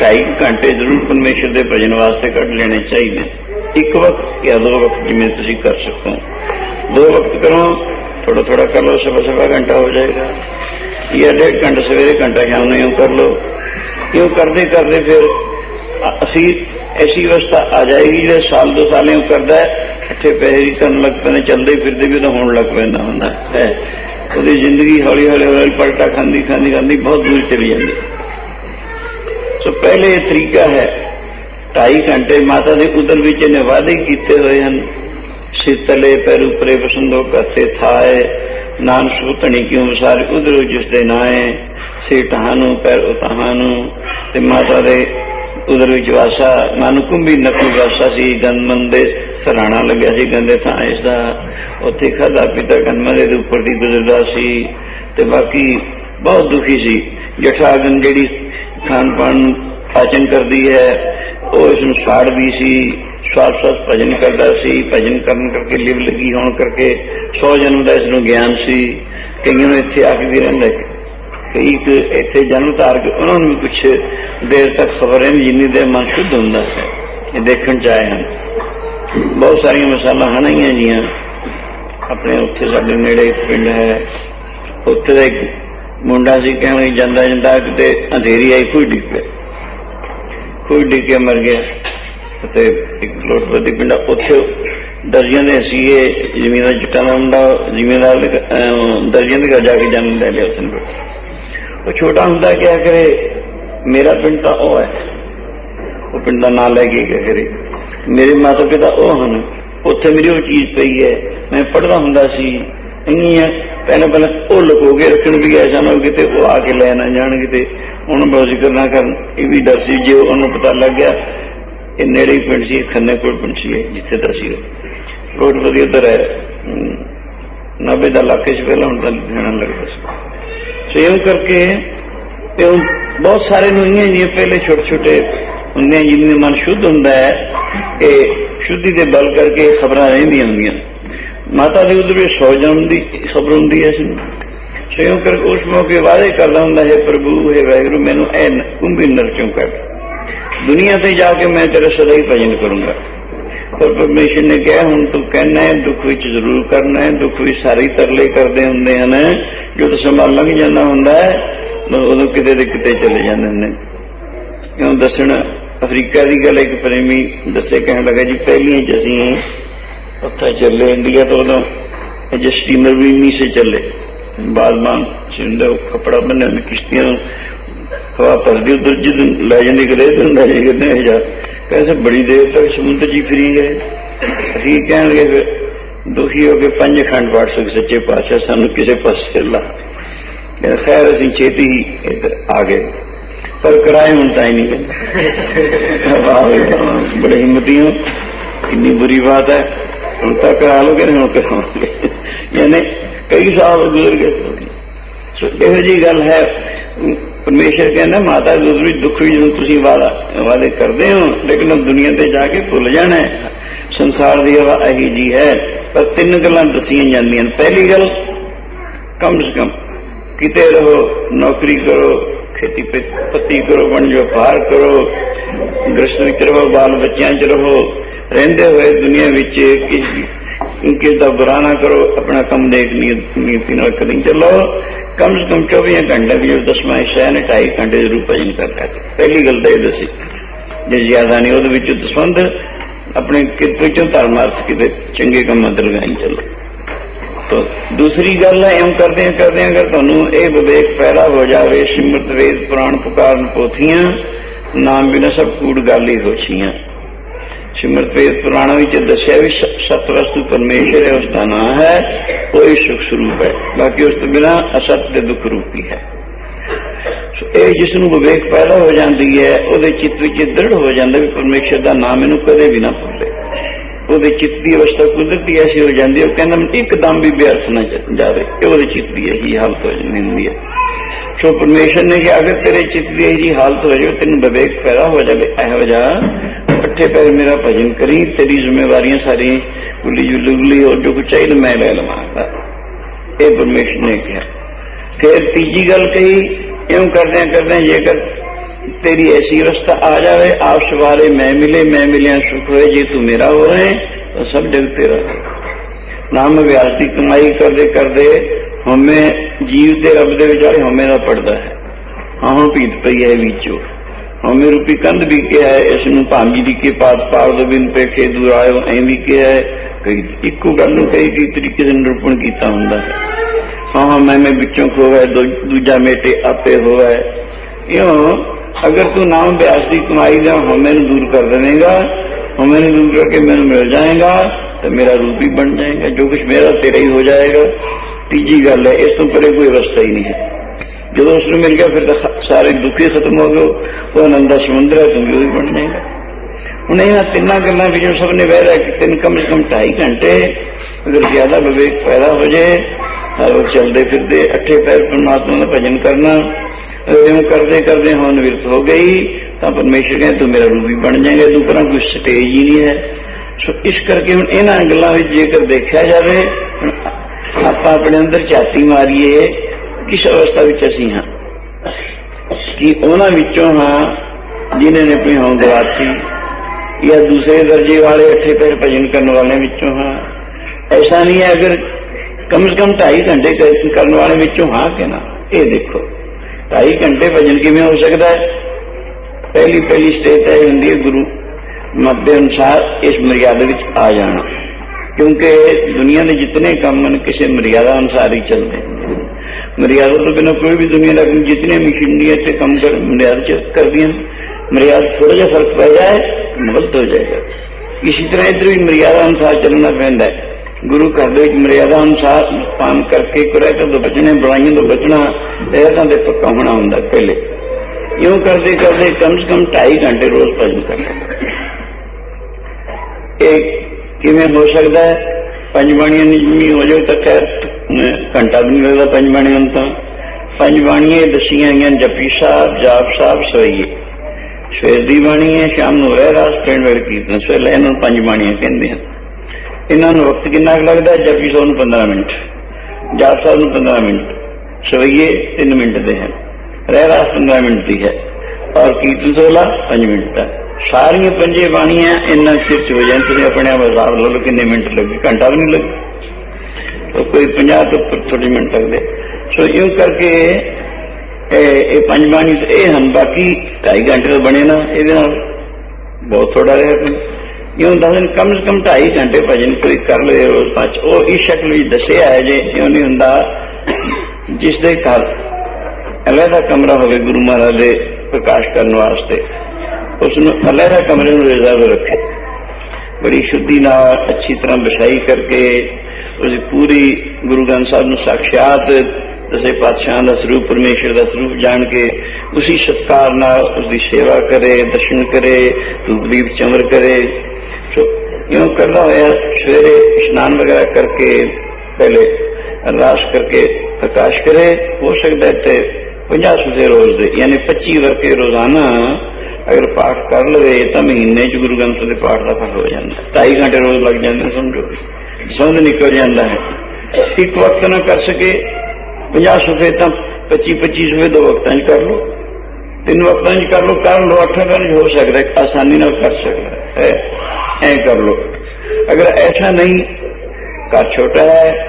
ਢਾਈ ਕੁ ਘੰਟੇ ਜ਼ਰੂਰ ਪਰਮੇਸ਼ਰ ਦੇ ਭਜਨ ਵਾਸਤੇ ਕੱਢ ਲੈਣੇ ਚਾਹੀਦੇ ਇੱਕ ਵਕਤ ਜਾਂ ਦੋ ਵਕਤ ਜਿਵੇਂ ਤੁਸੀਂ ਕਰ ਸਕੋ ਦੋ ਵਕਤ ਕਰੋ ਥੋੜਾ ਥੋੜਾ ਕਰ ਲਓ ਸਵਾ ਸਵਾ ਘੰਟਾ ਹੋ ਜਾਏਗਾ ਜਾਂ ਡੇਢ ਘੰਟਾ ਸਵੇਰੇ ਘੰਟਾ ਸ਼ਾਮ ਨੂੰ ਇਉਂ ਕਰ ਲਓ ਇਉਂ ਕਰਦੇ ਕਰਦੇ ਫਿਰ ਅ- ਅਸੀਂ ਐਸੀ ਅਵਸਥਾ ਆ ਜਾਏਗੀ ਜਿਹੜੇ ਸਾਲ ਦੋ ਸਾਲ ਕਰਦਾ ਹੈ ਪੈਸੇ ਹੀ ਕਰਨ ਲੱਗ ਪੈਂਦੇ, ਚੱਲਦੇ ਫਿਰਦੇ ਵੀ ਤਾਂ ਹੋਣ ਲੱਗ ਪੈਂਦਾ ਹੁੰਦਾ ਹੈ। ਉਹਦੀ ਜ਼ਿੰਦਗੀ ਹੌਲੀ ਹੌਲੀ ਹੌਲੀ ਪਲਟਾ ਖਾਂਦੀ ਖਾਂਦੀ ਖਾਂਦੀ ਬਹੁਤ ਦੂਰ ਚਲੀ ਜਾਂਦੀ ਸੋ ਪਹਿਲੇ ਇਹ ਤਰੀਕਾ ਹੈ, ਢਾਈ ਘੰਟੇ ਮਾਤਾ ਦੇ ਉਦਰ ਵਿੱਚ ਇਹਨੇ ਵਾਅਦੇ ਕੀਤੇ ਹੋਏ ਹਨ। ਸਿਰਤਲੇ ਪੈਰ ਉਪਰੇ ਵਸੰਦੋ ਕਰਤੇ ਥਾਏ ਨਾਨ ਸੁਤਣੀ ਕਿਉਂ? ਵਿਸਾਰ ਉਦਰ ਜਿਸ ਦੇ ਨਾਏ ਸੇ ਟਹਾਨੂੰ ਪੈਰ ਉਤਹਾਨੂੰ ਤੇ ਮਾਤਾ ਦੇ ਉਧਰ ਵਿੱਚ ਵਾਸਾ ਮਨ ਕੁੰਭੀ ਨਕਲ ਵਾਸਾ ਸੀ, ਗੰਦਮਨ ਦੇ ਸਰਾਣਾ ਲੱਗਿਆ ਸੀ, ਗੰਦੇ ਥਾਂ ਇਸ ਦਾ। ਉੱਥੇ ਖਾਦਾ ਪਿਤਾ, ਗੰਦਮਨ ਦੇ ਉੱਪਰ ਦੀ ਗੁਜ਼ਰਦਾ ਸੀ, ਤੇ ਬਾਕੀ ਬਹੁਤ ਦੁਖੀ ਸੀ। ਜਠਾਗਨ ਜਿਹੜੀ ਖਾਣ ਪਾਣ ਪਾਚਨ ਕਰਦੀ ਹੈ, ਉਹ ਇਸ ਨੂੰ ਸਾੜਦੀ ਸੀ। ਸਵਾਸ ਸਵਾਸ ਭਜਨ ਕਰਦਾ ਸੀ, ਭਜਨ ਕਰਨ ਕਰਕੇ ਲਿਵ ਲੱਗੀ, ਹੋਣ ਕਰਕੇ 100 ਜਨਮ ਦਾ ਇਸ ਨੂੰ ਗਿਆਨ ਸੀ। ਕਈਆਂ ਨੂੰ ਇੱਥੇ ਆ ਕੇ ਵੀ ਰਹਿੰਦਾ ਕਈ ਇੱਥੇ ਜਨਮ ਧਾਰ ਕੇ ਉਹਨਾਂ ਨੂੰ ਵੀ ਕੁਛ ਦੇਰ ਤੱਕ ਖਬਰ ਹੈ ਜਿੰਨੀ ਦੇਰ ਮਨ ਸ਼ੁੱਧ ਹੁੰਦਾ ਹੈ। ਇਹ ਦੇਖਣ ਚ ਆਏ ਹਨ। ਬਹੁਤ ਸਾਰੀਆਂ ਮਿਸਾਲਾਂ ਹਨ ਹੀ ਜੀਆਂ। ਆਪਣੇ ਉੱਥੇ ਸਾਡੇ ਨੇੜੇ ਪਿੰਡ ਹੈ। ਉੱਥੇ ਦਾ ਇੱਕ ਮੁੰਡਾ ਸੀ, ਕਹਿੰਦਾ ਜਾਂਦਾ ਜਾਂਦਾ ਕਿਤੇ ਅੰਧੇਰੀ ਆਈ, ਕੋਈ ਡਿੱਗ ਪਿਆ। ਕੋਈ ਡਿੱਗ ਕੇ ਮਰ ਗਿਆ। ਤੇ ਇੱਕ ਲੋਟਪਤੀ ਪਿੰਡ ਉੱਥੇ ਦਰਜਨ ਦੇ ਸੀਗੇ ਜ਼ਮੀਨਾਂ ਜੱਟਾਂ ਦਾ ਮੁੰਡਾ ਜ਼ਿਮੀਂਦਾਰ ਦੇ ਦਰਜਨ ਦੇ ਘਰ ਜਾ ਕੇ ਜਨਮ ਲੈ ਲਿਆ ਉਸਨੇ। ਉਹ ਛੋਟਾ ਹੁੰਦਾ ਕਿਹਾ ਕਰੇ, ਮੇਰਾ ਪਿੰਡ ਤਾਂ ਉਹ ਹੈ। ਉਹ ਪਿੰਡ ਦਾ ਨਾਂ ਲੈ ਕੇ ਕਿਆ ਕਰੇ। ਮੇਰੇ ਮਾਤਾ ਪਿਤਾ ਉਹ ਹਨ। ਉੱਥੇ ਮੇਰੀ ਉਹ ਚੀਜ਼ ਪਈ ਹੈ। ਮੈਂ ਪੜਦਾ ਹੁੰਦਾ ਸੀ। ਇੰਨੀ ਹੈ ਪਹਿਲਾਂ ਪਹਿਲਾਂ ਉਹ ਲੁਕੋ ਕੇ ਰੱਖਣ ਵੀ ਐਸਾ ਨਾ ਕਿਤੇ ਉਹ ਆ ਕੇ ਲੈ ਨਾ ਜਾਣ ਕਿਤੇ। ਹੁਣ ਦਾ ਜ਼ਿਕਰ ਨਾ ਕਰਨ, ਇਹ ਵੀ ਡਰ ਸੀ, ਜੇ ਉਹਨੂੰ ਪਤਾ ਲੱਗ ਗਿਆ ਇਹ ਨੇੜੇ ਹੀ ਪਿੰਡ ਸੀ ਖੰਨੇ ਕੋਲ ਪਿੰਡ ਸੀ ਇਹ, ਜਿੱਥੇ ਦਾ ਸੀ ਰੋਡ ਵਧੀਆ ਉਧਰ ਹੈ। ਹਮ, ਨਾਭੇ ਦਾ ਇਲਾਕੇ ਚ ਪਹਿਲਾਂ ਹੁਣ ਤਾਂ ਲੁਧਿਆਣਾ ਲੱਗਦਾ ਸੀ। ਸੋ ਇਉਂ ਕਰਕੇ ਤੇ ਬਹੁਤ ਸਾਰੇ ਨੂੰ ਇੰਨੀਆਂ ਜਿਹੀਆਂ ਪਹਿਲੇ ਛੋਟੇ ਛੋਟੇ ਹੁੰਦੇ ਆ ਜਿੰਨੇ ਮਨ ਸ਼ੁੱਧ ਹੁੰਦਾ ਹੈ ਇਹ ਸ਼ੁੱਧੀ ਦੇ ਬਲ ਕਰਕੇ ਖਬਰਾਂ ਰਹਿੰਦੀਆਂ ਹੁੰਦੀਆਂ। ਮਾਤਾ ਦੇ ਉਧਰ ਵੀ ਸੌ ਜਨਮ ਦੀ ਖਬਰ ਹੁੰਦੀ ਹੈ ਇਸ ਨੂੰ। ਸੋ ਇਉਂ ਕਰਕੇ ਉਸ ਮੌਕੇ ਵਾਅਦੇ ਕਰਦਾ ਹੁੰਦਾ ਹੈ ਪ੍ਰਭੂ ਹੈ ਵਾਹਿਗੁਰੂ ਮੈਨੂੰ ਐ ਕੁੰਭੀ ਨਰ ਚੋਂ ਕਰ ਦੁਨੀਆ ਤੇ ਜਾ ਕੇ ਮੈਂ ਤੇਰਾ ਸਦਾ ਹੀ ਭਜਨ ਪਰ ਪਰਮੇਸ਼ਰ ਨੇ ਕਿਹਾ, ਹੁਣ ਤੂੰ ਕਹਿਣਾ ਹੈ, ਦੁੱਖ ਵਿੱਚ ਜ਼ਰੂਰ ਕਰਨਾ ਹੈ। ਦੁੱਖ ਵੀ ਸਾਰੇ ਤਰਲੇ ਕਰਦੇ ਹੁੰਦੇ ਹਨ। ਜਦੋਂ ਸਮਾਂ ਲੰਘ ਜਾਂਦਾ ਹੁੰਦਾ ਹੈ, ਉਦੋਂ ਕਿਤੇ ਦੇ ਕਿਤੇ ਚਲੇ ਜਾਂਦੇ ਨੇ। ਕਿਉਂ ਦੱਸਣ? ਅਫਰੀਕਾ ਦੀ ਗੱਲ ਇੱਕ ਪ੍ਰੇਮੀ ਦੱਸੇ, ਕਹਿਣ ਲੱਗਾ, ਜੀ, ਪਹਿਲੀਆਂ ਚ ਅਸੀਂ ਉੱਥੇ ਚੱਲੇ, ਇੰਡੀਆ ਤੋਂ ਉਦੋਂ ਜਸਟੀਮਰ ਵੀ ਨਹੀਂ ਸੇ ਚੱਲੇ। ਬਾਦਮਾਨ ਸਿੰਦਾ ਕਪੜਾ ਬੰਨੇ ਹੋਏ ਕਿਸ਼ਤੀਆਂ ਨੂੰ ਹਵਾ ਭਰਦੀ ਉਧਰ ਜਿੱਦ ਲੈ ਜਾਂਦੇ ਕਦੇ ਇਧਰ ਲੈ ਜਾਂਦੇ ਕਿਤੇ ਜਾ। ਕਹਿੰਦੇ ਬੜੀ ਦੇਰ ਤੱਕ ਸਮੁੰਦਰ 'ਚ ਹੀ ਫਿਰੀ ਗਏ। ਅਸੀਂ ਕਹਿਣਗੇ ਫਿਰ ਦੁਖੀ ਹੋ ਕੇ ਪੰਜ ਖੰਡ ਪਾਠ ਸਕ ਸੱਚੇ ਪਾਤਸ਼ਾਹ ਸਾਨੂੰ ਕਿਸੇ ਪਾਸੇ ਲਾ। ਕਹਿੰਦੇ ਖੈਰ ਅਸੀਂ ਛੇਤੀ ਹੀ ਇੱਧਰ ਆ ਗਏ। ਪਰ ਕਰਾਏ ਹੁਣ ਤਾਂ ਹੀ ਨਹੀਂ ਗਏ। ਵਾਹ ਵੀ ਵਾਹ, ਬੜੇ ਹਿੰਮਤੀ ਹੋ ਇੰਨੀ ਬੁਰੀ ਬਾਤ ਹੈ। ਹੁਣ ਤਾਂ ਕਰਾ ਲੋਗੇ ਨਹੀਂ ਹੁਣ ਕਰਾਵਾਂਗੇ। ਯਾਨੀ ਕਈ ਸਾਲ ਗੁਜ਼ਰ ਗਏ ਪਰਮੇਸ਼ਰ ਕਹਿੰਦਾ, ਮਾਤਾ ਦੁੱਧ ਦੁੱਖ ਵੀ ਜਦੋਂ ਤੁਸੀਂ ਵਾਦਾ ਵਾਦੇ ਕਰਦੇ ਹੋ, ਲੇਕਿਨ ਉਹ ਦੁਨੀਆ ਤੇ ਜਾ ਕੇ ਭੁੱਲ ਜਾਣਾ ਹੈ। ਸੰਸਾਰ ਦੀ ਹਵਾ ਇਹੀ ਜੀ ਹੈ। ਪਰ ਤਿੰਨ ਗੱਲਾਂ ਦਸੀਆਂ ਜਾਂਦੀਆਂ ਪਹਿਲੀ ਗੱਲ, ਕਮ ਸੇ ਕਮ ਕਿਤੇ ਰਹੋ, ਨੌਕਰੀ ਕਰੋ, ਖੇਤੀ ਪੱਤੀ ਕਰੋ ਵਣ ਵਪਾਰ ਕਰੋ ਗ੍ਰਸਤ ਵਿੱਚ ਰਹੋ, ਬਾਲ ਬੱਚਿਆਂ 'ਚ ਰਹੋ, ਰਹਿੰਦੇ ਹੋਏ ਦੁਨੀਆ ਵਿੱਚ ਕਿਸ ਕਿਸ ਦਾ ਬੁਰਾ ਨਾ ਕਰੋ, ਆਪਣਾ ਕੰਮ ਦੇਖ ਨੀਤੀ ਨਾਲ ਕਰੀ ਚੱਲੋ। ਕਮ ਸੇ ਕਮ 24 ਘੰਟੇ ਵੀ ਜੋ ਦਸਵਾਂ ਹਿੱਸਾ ਨੇ 2.5 ਘੰਟੇ ਜ਼ਰੂਰ ਭਜਨ ਕਰਨਾ ਹੈ ਪਹਿਲੀ ਗੱਲ ਤਾਂ ਇਹ ਦੱਸੀ ਜੇ ਜ਼ਿਆਦਾ ਨਹੀਂ ਉਹਦੇ ਵਿੱਚ ਦਸਵੰਦ ਆਪਣੇ ਕਿਤੇ ਚੋਂ ਧਰਮ ਅਰਥ ਕਿਤੇ ਚੰਗੇ ਕੰਮਾਂ ਤੇ ਲਗਾਈ ਚੱਲੋ ਤੋ ਦੂਸਰੀ ਗੱਲ ਹੈ ਇਉਂ ਕਰਦੇ ਆ ਕਰਦੇ ਆ ਅਗਰ ਤੁਹਾਨੂੰ ਇਹ ਵਿਵੇਕ ਪੈਦਾ ਹੋ ਜਾਵੇ ਸਿਮਰਤ ਵੇਦ ਪੁਰਾਣ ਪੁਕਾਰਨ ਪੋਥੀਆਂ ਨਾਮ ਬਿਨਾ ਸਭ ਕੂੜ ਗੱਲ ਹੀ ਹੋਛੀਆਂ ਸਿਮਰਤ ਪੁਰਾਣਾ ਵਿੱਚ ਦੱਸਿਆ ਵੀ ਸ- ਪਰਮੇਸ਼ਰ ਹੈ ਉਸ ਦਾ ਨਾਮ ਹੈ, ਕੋਈ ਸੁਖ ਸਰੂਪ ਹੈ। ਬਾਕੀ ਉਸ ਤੋਂ ਬਿਨਾ ਅਸਤ ਤੇ ਦੁੱਖ ਰੂਪੀ ਹੈ। ਸੋ ਇਹ ਜਿਸ ਨੂੰ ਵਿਵੇਕ ਪੈਦਾ ਹੋ ਜਾਂਦੀ ਹੈ, ਉਹਦੇ ਚਿੱਤ ਵਿੱਚ ਦ੍ਰਿੜ ਹੋ ਜਾਂਦਾ ਵੀ ਪਰਮੇਸ਼ਰ ਦਾ ਨਾਮ ਇਹਨੂੰ ਕਦੇ ਵੀ ਨਾ ਭੁੱਲੇ। ਉਹਦੇ ਚਿੱਤ ਦੀ ਅਵਸਥਾ ਕੁਦਰਤੀ ਐਸੀ ਹੋ ਜਾਂਦੀ ਹੈ, ਉਹ ਕਹਿੰਦਾ ਮੈਂ ਇੱਕਦਮ ਵੀ ਵਿਅਰਥ ਨਾ ਜਾਵੇ। ਇਹ ਉਹਦੇ ਚਿੱਤ ਦੀ ਇਹੀ ਹਾਲਤ ਹੋ ਜਾਂਦੀ ਹੁੰਦੀ ਹੈ। ਸੋ ਪਰਮੇਸ਼ਰ ਨੇ ਕਿ ਅਗਰ ਤੇਰੇ ਚਿੱਤ ਦੀ ਇਹੀ ਹਾਲਤ ਹੋ ਜਾਵੇ, ਤੈਨੂੰ ਵਿਵੇਕ ਪੈਦਾ ਹੋ ਜਾਵੇ, ਇਹੋ ਜਿਹਾ ਇਕੱਠੇ ਪੈਰ ਮੇਰਾ ਭਜਨ ਕਰੀ, ਤੇਰੀ ਜ਼ਿੰਮੇਵਾਰੀਆਂ ਸਾਰੀਆਂ ਗੁੱਲੀ ਜੁਲੂਲੀ ਹੋਰ ਜੋ ਕੁਝ ਚਾਹੀਦਾ, ਮੈਂ ਲੈ ਲਵਾਂਗਾ ਇਹ ਪਰਮੇਸ਼ਰ ਨੇ ਕਿਹਾ। ਫਿਰ ਤੀਜੀ ਗੱਲ ਕਹੀ, ਇਉਂ ਕਰਦਿਆਂ ਕਰਦਿਆਂ ਜੇਕਰ ਤੇਰੀ ਐਸੀ ਅਵਸਥਾ ਆ ਜਾਵੇ, ਆਪ ਸਵਾਰੇ ਮੈਂ ਮਿਲੇ, ਮੈਂ ਮਿਲਿਆ ਸੁਖ ਹੋਏ, ਜੇ ਤੂੰ ਮੇਰਾ ਹੋ ਰਹੇ, ਤਾਂ ਸਭ ਜਗ ਤੇਰਾ ਹੈ ਨਾਮ ਵਿਆਸ ਦੀ ਕਮਾਈ ਕਰਦੇ ਕਰਦੇ ਹਮੇ ਜੀਵ ਤੇ ਰੱਬ ਦੇ ਵਿਚਾਲੇ ਹਮੇ ਦਾ ਪੜਦਾ ਹੈ। ਹਾਂ ਭੀਤ ਪਈ ਹੈ ਵਿੱਚੋਂ। ਹਮੇ ਰੂਪੀ ਕੰਧ ਵੀ ਕਿਹਾ ਹੈ, ਇਸ ਨੂੰ ਭਾਂਗੀ ਦੀ ਕੇ ਪਾਤ ਪਾਰ ਦੇ ਬਿਨ ਪੇਖੇ ਦੂਰ ਆਇਓ ਵੀ ਕਿਹਾ ਹੈ, ਕਈ ਇੱਕੋ ਗੱਲ ਨੂੰ ਕਈ ਕਈ ਤਰੀਕੇ ਦੇ ਨਿਰੂਪਣ ਕੀਤਾ ਹੁੰਦਾ ਹੈ। ਹਾਂ ਮੈਂ ਮੈਂ ਵਿੱਚੋਂ ਖੋਇਆ ਦੂਜਾ ਮੇਟੇ ਆਪੇ ਹੋਇਆ ਇਉਂ ਅਗਰ ਤੂੰ ਨਾਮ ਅਭਿਆਸ ਦੀ ਕਮਾਈ ਦਾ ਹਮੇ ਨੂੰ ਦੂਰ ਕਰ ਦੇਵੇਂਗਾ ਹਉਮੈ ਨੂੰ ਦੂਰ ਕਰਕੇ ਮੈਨੂੰ ਮਿਲ ਜਾਏਗਾ, ਤਾਂ ਮੇਰਾ ਰੂਪ ਹੀ ਬਣ ਜਾਏਗਾ, ਜੋ ਕੁਝ ਮੇਰਾ ਤੇਰਾ ਹੀ ਹੋ ਜਾਏਗਾ। ਤੀਜੀ ਗੱਲ ਹੈ, ਇਸ ਤੋਂ ਪਰੇ ਕੋਈ ਰਸਤਾ ਹੀ ਨਹੀਂ ਹੈ। ਜਦੋਂ ਉਸ ਨੂੰ ਮਿਲ ਗਿਆ, ਫਿਰ ਤਾਂ ਸਾਰੇ ਦੁੱਖ ਖਤਮ ਹੋ ਗਏ। ਉਹ ਆਨੰਦ ਦਾ ਸਮੁੰਦਰ ਹੈ, ਤੂੰ ਵੀ ਉਹ ਹੀ ਬਣ ਜਾਏਗਾ ਹੁਣ ਇਹਨਾਂ ਤਿੰਨਾਂ ਗੱਲਾਂ ਵਿੱਚੋਂ ਸਭ ਨੇ ਵਹਿ ਰਿਹਾ ਕਿ ਤਿੰਨ ਕਮ ਸੇ ਕਮ 2.5 ਘੰਟੇ ਅਗਰ ਜ਼ਿਆਦਾ ਵਿਵੇਕ ਪੈਦਾ ਹੋ ਜਾਏ ਤਾਂ ਉਹ ਚੱਲਦੇ ਫਿਰਦੇ, ਅੱਠੇ ਪੈਰ ਪਰਮਾਤਮਾ ਦਾ ਭਜਨ ਕਰਨਾ। ਇਉਂ ਕਰਦੇ ਕਰਦੇ ਹੁਣ ਵਿਰਤ ਹੋ ਗਈ, ਤਾਂ ਪਰਮੇਸ਼ਰ ਕਹਿੰਦਾ, ਤੂੰ ਮੇਰਾ ਰੂਪ ਹੀ ਬਣ ਜਾਏਗਾ ਦੂਪਰਾਂ ਕੋਈ ਸਟੇਜ ਹੀ ਨਹੀਂ ਹੈ। ਸੋ ਇਸ ਕਰਕੇ ਹੁਣ ਇਹਨਾਂ ਗੱਲਾਂ ਵਿੱਚ ਜੇਕਰ ਦੇਖਿਆ ਜਾਵੇ ਆਪਾਂ ਆਪਣੇ ਅੰਦਰ ਝਾਤੀ ਮਾਰੀਏ ਕਿਸ ਅਵਸਥਾ ਵਿੱਚ ਅਸੀਂ ਹਾਂ? ਕਿ ਉਹਨਾਂ ਵਿੱਚੋਂ ਹਾਂ ਜਿਨ੍ਹਾਂ ਨੇ ਆਪਣੀ ਹੋਂਦ ਗਵਾਤੀ ਜਾਂ ਦੂਸਰੇ ਦਰਜੇ ਵਾਲੇ ਅੱਠੇ ਪੈਰ ਭਜਨ ਕਰਨ ਵਾਲਿਆਂ ਵਿੱਚੋਂ ਹਾਂ? ਐਸਾ ਨਹੀਂ ਹੈ ਅਗਰ ਕਮ ਸੇ ਕਮ 2.5 ਘੰਟੇ ਕ- ਕਰਨ ਵਾਲੇ ਵਿੱਚੋਂ ਹਾਂ ਕਿ ਨਾ? ਇਹ ਦੇਖੋ 2.5 ਘੰਟੇ ਭਜਨ ਕਿਵੇਂ ਹੋ ਸਕਦਾ ਹੈ? ਪਹਿਲੀ ਪਹਿਲੀ ਸਟੇਜ ਤਾਂ ਇਹ ਹੁੰਦੀ ਹੈ ਗੁਰੂ ਮਤ ਦੇ ਅਨੁਸਾਰ ਇਸ ਮਰਿਆਦਾ ਵਿੱਚ ਆ ਜਾਣਾ। ਕਿਉਂਕਿ ਦੁਨੀਆ ਦੇ ਜਿਤਨੇ ਕੰਮ ਹਨ ਕਿਸੇ ਮਰਿਆਦਾ ਅਨੁਸਾਰ ਹੀ ਚੱਲਦੇ ਹਨ। ਮਰਿਆਦਾ ਤੋਂ ਬਿਨਾਂ ਕੋਈ ਵੀ ਦੁਨੀਆ ਦਾ ਜਿਤਨੇ ਮਸ਼ੀਨਰੀਆਂ ਤੇ ਕੰਮ ਕਰ ਮਰਿਆਦਾ ਚ ਕਰਦੀਆਂ ਮਰਿਆਦਾ ਥੋੜਾ ਜਿਹਾ ਫ਼ਰਕ ਪੈ ਜਾਏ ਤਾਂ ਗਲਤ ਹੋ ਜਾਏਗਾ ਇਸੇ ਤਰ੍ਹਾਂ ਇੱਧਰ ਵੀ ਮਰਿਆਦਾ ਅਨੁਸਾਰ ਚੱਲਣਾ ਪੈਂਦਾ ਹੈ ਗੁਰੂ ਘਰ ਦੇ ਵਿੱਚ ਮਰਿਆਦਾ ਅਨੁਸਾਰ ਪਾਨ ਕਰਕੇ ਕੁਰੈਤਾਂ ਤੋਂ ਬਚਣੇ ਬੁਰਾਈਆਂ ਤੋਂ ਬਚਣਾ ਰਹਿਤਾਂ ਦੇ ਪੱਕਾ ਹੋਣਾ ਹੁੰਦਾ ਪਹਿਲੇ ਇਉਂ ਕਰਦੇ ਕਰਦੇ ਕਮ ਸੇ ਕਮ 2.5 ਘੰਟੇ ਰੋਜ਼ ਭਜਨ ਕਰਨਾ ਇਹ ਕਿਵੇਂ ਹੋ ਸਕਦਾ ਘੰਟਾ ਵੀ ਨਹੀਂ ਲੱਗਦਾ, ਪੰਜ ਬਾਣੀਆਂ ਨੂੰ ਤਾਂ। ਪੰਜ ਬਾਣੀਆਂ ਇਹ ਦੱਸੀਆਂ ਗਈਆਂ, ਜਪੀ ਸਾਹਿਬ, ਜਾਪ ਸਾਹਿਬ ਸਵਈਏ ਸਵੇਰ ਦੀ ਬਾਣੀ ਹੈ, ਸ਼ਾਮ ਨੂੰ ਰਹਿ ਰਾਸ, ਪਿੰਡ ਵੇਲੇ ਕੀਰਤਨ। ਸਵੇਲੇ ਇਹਨਾਂ ਨੂੰ ਪੰਜ ਬਾਣੀਆਂ ਕਹਿੰਦੇ ਹਨ। ਇਹਨਾਂ ਨੂੰ ਵਕਤ ਕਿੰਨਾ ਕੁ ਲੱਗਦਾ? ਜਪੀ ਸਾਹਿਬ ਨੂੰ 15 ਮਿੰਟ। ਜਾਪ ਸਾਹਿਬ ਨੂੰ 15 ਮਿੰਟ। ਸਵਈਏ 3 ਮਿੰਟ ਦੇ ਹਨ। ਰਹਿ ਰਾਸ 15 ਮਿੰਟ ਦੀ ਹੈ। ਔਰ ਕੀਰਤਨ ਸੋਲਾ 5 ਮਿੰਟ ਦਾ। ਸਾਰੀਆਂ ਪੰਜੇ ਬਾਣੀਆਂ ਇੰਨਾ ਚਿਰ ਚ ਹੋ ਜਾਣ ਤੁਸੀਂ ਆਪਣੇ ਆਪ ਹਿਸਾਬ ਲਾ ਲਓ ਕਿੰਨੇ ਮਿੰਟ ਲੱਗੇ। ਘੰਟਾ ਵੀ ਨਹੀਂ ਲੱਗੇ। ਤਾਂ ਕੋਈ 50 ਤੋਂ ਉੱਪਰ ਥੋੜੇ ਮਿੰਟ ਲੱਗਦੇ। ਸੋ ਇਉਂ ਕਰਕੇ ਇਹ ਪੰਜ ਬਾਣੀ ਤੇ ਇਹ ਹਨ, ਬਾਕੀ 2.5 ਘੰਟੇ ਦਾ ਬਣੇ ਨਾ, ਇਹਦੇ ਨਾਲ ਬਹੁਤ ਥੋੜਾ ਰਿਹਾ ਕੋਈ ਇਉਂ ਦੱਸਣ ਕਮ ਸੇ ਕਮ 2.5 ਘੰਟੇ ਭਜਨ ਕੋਈ ਕਰ ਲਏ ਰੋਜ਼ ਪੰਜ ਉਹ ਇਸ ਸ਼ਕਲ ਵਿੱਚ ਦੱਸਿਆ ਹੈ ਜੇ, ਇਉਂ ਨਹੀਂ ਹੁੰਦਾ, ਜਿਸ ਦੇ ਘਰ ਅਲੱਗਾ ਕਮਰਾ ਹੋਵੇ ਗੁਰੂ ਮਹਾਰਾਜ ਦੇ ਪ੍ਰਕਾਸ਼ ਕਰਨ ਵਾਸਤੇ, ਉਸ ਨੂੰ ਅਲੱਗਾ ਕਮਰੇ ਨੂੰ ਰਿਜ਼ਰਵ ਰੱਖੇ। ਬੜੀ ਸ਼ੁੱਧੀ ਨਾਲ ਅੱਛੀ ਤਰ੍ਹਾਂ ਵਿਛਾਈ ਕਰਕੇ ਉਸ ਪੂਰੀ ਗੁਰੂ ਗ੍ਰੰਥ ਸਾਹਿਬ ਨੂੰ ਸਾਖਿਆਤ ਦਸੇ ਪਾਤਸ਼ਾਹ ਦਾ ਸਰੂਪ, ਪਰਮੇਸ਼ਰ ਦਾ ਸਰੂਪ ਜਾਣ ਕੇ ਉਸੇ ਸਤਕਾਰ ਨਾਲ ਉਸਦੀ ਸੇਵਾ ਕਰੇ, ਦਰਸ਼ਨ ਕਰੇ ਧੂਪ ਦੀਪ ਚਮਰ ਕਰੇ। ਸੋ ਇਉਂ ਕਰਦਾ ਹੋਇਆ ਸਵੇਰੇ ਇਸ਼ਨਾਨ ਵਗੈਰਾ ਕਰਕੇ ਪਹਿਲੇ ਅਰਦਾਸ ਕਰਕੇ ਪ੍ਰਕਾਸ਼ ਕਰੇ। ਹੋ ਸਕਦਾ ਹੈ ਤੇ 50 ਸੁਦੇ ਰੋਜ਼ ਦੇ, ਯਾਨੀ 25 ਵਰਕੇ ਰੋਜ਼ਾਨਾ ਅਗਰ ਪਾਠ ਕਰ ਲਵੇ ਤਾਂ ਮਹੀਨੇ ਚ ਗੁਰੂ ਗ੍ਰੰਥ ਸਾਹਿਬ ਦੇ ਪਾਠ ਦਾ ਫਲ ਹੋ ਜਾਂਦਾ। 2.5 ਘੰਟੇ ਰੋਜ਼ ਲੱਗ ਜਾਂਦੇ ਸਮਝੋ। ਸਮਝ ਨਿਕਲ ਜਾਂਦਾ ਹੈ। ਇੱਕ ਵਕਤ ਨਾ ਕਰ ਸਕੇ 50 ਸੁਫੇ ਤਾਂ 25 25 ਸਫ਼ੇ ਦੋ ਵਕਤਾਂ 'ਚ ਕਰ ਲਓ। ਤਿੰਨ ਵਕਤਾਂ 'ਚ ਕਰ ਲਓ ਕਰ ਲਓ, ਅੱਠਾਂ ਦਿਨ 'ਚ ਹੋ ਸਕਦਾ ਹੈ, ਆਸਾਨੀ ਨਾਲ ਕਰ ਸਕਦਾ ਹੈ। ਐ ਕਰ ਲਓ। ਅਗਰ ਐਸਾ ਨਹੀਂ, ਘਰ ਛੋਟਾ ਹੈ,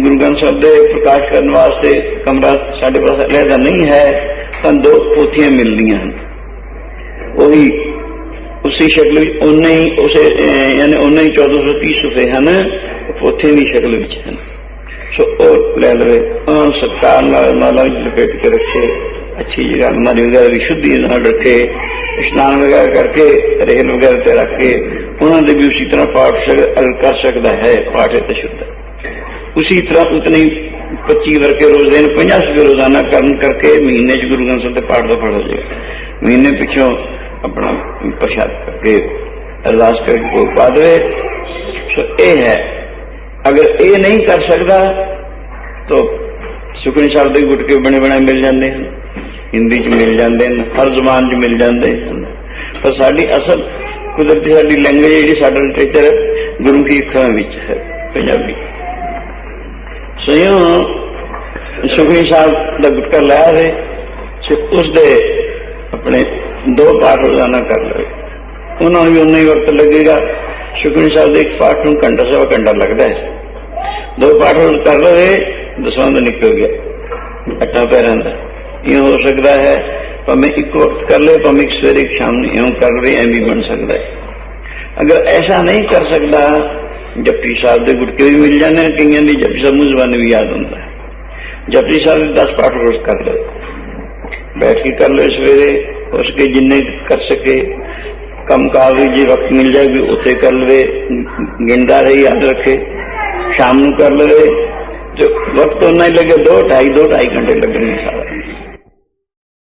ਗੁਰੂ ਗ੍ਰੰਥ ਸਾਹਿਬ ਦੇ ਪ੍ਰਕਾਸ਼ ਕਰਨ ਵਾਸਤੇ ਕਮਰਾ ਸਾਡੇ ਪਾਸ ਅਲੱਗਾ ਨਹੀਂ ਹੈ, ਤਾਂ ਦੋ ਪੋਥੀਆਂ ਮਿਲਦੀਆਂ ਹਨ। ਉਹੀ ਉਸੇ ਸ਼ਕਲ ਵਿੱਚ ਉਹਨੇ ਹੀ ਉਸੇ ਯਾਨੀ ਉਹਨੇ ਹੀ 1430 ਸਫੇ ਹਨ, ਉੱਥੇ ਦੀ ਸ਼ਕਲ ਵਿੱਚ ਹਨ। ਸੋ ਉਹ ਲੈ ਲਵੇ ਆ ਸਰਕਾਰ ਨਾਲ ਨਾਲ ਲਪੇਟ ਕੇ ਰੱਖੇ, ਅੱਛੀ ਜਗ੍ਹਾ ਮਨ ਵਗੈਰਾ ਦੀ ਸ਼ੁੱਧੀ ਨਾਲ ਰੱਖੇ, ਇਸ਼ਨਾਨ ਵਗੈਰਾ ਕਰਕੇ ਰਹਿਣ ਵਗੈਰਾ ਤੇ ਰੱਖ ਕੇ, ਉਹਨਾਂ ਦੇ ਵੀ ਉਸੇ ਤਰ੍ਹਾਂ ਪਾਠ ਕਰ ਸਕਦਾ ਹੈ, ਪਾਠ ਤੇ ਸ਼ੁੱਧ ਉਸੇ ਤਰ੍ਹਾਂ ਉਤਨੀ 25 ਵਰਕੇ ਰੋਜ਼ ਦੇਣ 50 ਰੋਜ਼ਾਨਾ ਕਰਨ ਕਰਕੇ ਮਹੀਨੇ ਚ ਗੁਰੂ ਗ੍ਰੰਥ ਸਾਹਿਬ ਦੇ ਪਾਠ ਦਾ ਫਲ ਹੋ ਜਾਏਗਾ। ਮਹੀਨੇ ਪਿੱਛੋਂ ਆਪਣਾ ਪ੍ਰਸ਼ਾਦ ਕਰਕੇ ਅਰਦਾਸ ਕਰਕੇ ਕੋਈ ਪਾ ਦੇਵੇ ਸੋ ਇਹ ਹੈ, ਅਗਰ ਇਹ ਨਹੀਂ ਕਰ ਸਕਦਾ, ਤਾਂ ਸੁਖਨੀ ਸਾਹਿਬ ਦੇ ਗੁਟਕੇ ਬਣੇ ਬਣੇ ਮਿਲ ਜਾਂਦੇ ਹਨ, ਹਿੰਦੀ ਚ ਮਿਲ ਜਾਂਦੇ ਹਨ, ਹਰ ਜ਼ੁਬਾਨ ਚ ਮਿਲ ਜਾਂਦੇ ਹਨ। ਪਰ ਸਾਡੀ ਅਸਲ ਕੁਦਰਤੀ ਸਾਡੀ ਲੈਂਗੁਏਜ ਜਿਹੜੀ ਸਾਡਾ ਲਿਟਰੇਚਰ ਗੁਰੂ ਕੀ ਅੱਖਰਾਂ ਵਿੱਚ ਹੈ, ਪੰਜਾਬੀ। ਸਯੋਂ ਸੁਖਨੀ ਸਾਹਿਬ ਦਾ ਗੁਟਕਾ ਲਾਇਆ ਆਵੇ ਤੇ ਉਸ ਦੇ ਆਪਣੇ ਦੋ ਪਾਠ ਰੋਜ਼ਾਨਾ ਕਰ ਲਵੇ। ਉਹਨਾਂ ਨੂੰ ਵੀ ਉਨਾ ਹੀ ਵਕਤ ਲੱਗੇਗਾ। ਸੁਖਨੀ ਸਾਹਿਬ ਦੇ ਇੱਕ ਪਾਠ ਨੂੰ ਘੰਟਾ ਸਵਾ ਘੰਟਾ ਲੱਗਦਾ ਹੈ। ਦੋ ਪਾਠ ਰੋਜ਼ ਕਰ ਲਵੇ ਦਸਵਾਂ ਦਾ ਨਿਕਲ ਗਿਆ। ਅੱਠਾਂ ਪੈਰਾਂ ਦਾ ਇਹ ਹੋ ਸਕਦਾ ਹੈ, ਭਾਵੇਂ ਇੱਕ ਵਕਤ ਕਰ ਲੈ ਭਾਵੇਂ ਇੱਕ ਸਵੇਰੇ, ਇੱਕ ਸ਼ਾਮ ਨੂੰ ਇਉਂ ਕਰ ਲਵੇ ਐਂ ਵੀ ਬਣ ਸਕਦਾ ਹੈ। ਅਗਰ ਐਸਾ ਨਹੀਂ ਕਰ ਸਕਦਾ, ਜਪਜੀ ਸਾਹਿਬ ਦੇ ਗੁਟਕੇ ਵੀ ਮਿਲ ਜਾਂਦੇ ਨੇ, ਕਈਆਂ ਦੀ ਜਪਜੀ ਸਾਹਿਬ ਨੂੰ ਜ਼ਬਾਨ ਵੀ ਯਾਦ ਹੁੰਦਾ ਹੈ। ਸਾਹਿਬ ਦੇ 10 ਪਾਠ ਰੋਜ਼ ਕਰ ਲਓ ਬੈਠ ਕੇ ਕਰ ਲਓ ਸਵੇਰੇ। ਹੋ ਸਕੇ ਜਿੰਨੇ ਕਰ ਸਕੇ ਕੰਮ ਕਾਰ ਵੀ ਜੇ ਵਕਤ ਮਿਲ ਜਾਏ ਵੀ ਉੱਥੇ ਕਰ ਲਵੇ ਗਿਣਦਾ ਰਹੇ ਯਾਦ ਰੱਖੇ ਸ਼ਾਮ ਨੂੰ ਕਰ ਲਵੇ ਤੇ ਵਕਤ ਉਹਨਾਂ ਹੀ ਲੱਗੇ 2 2.5 2 2.5 ਘੰਟੇ ਲੱਗਣਗੇ ਸਾਰਾ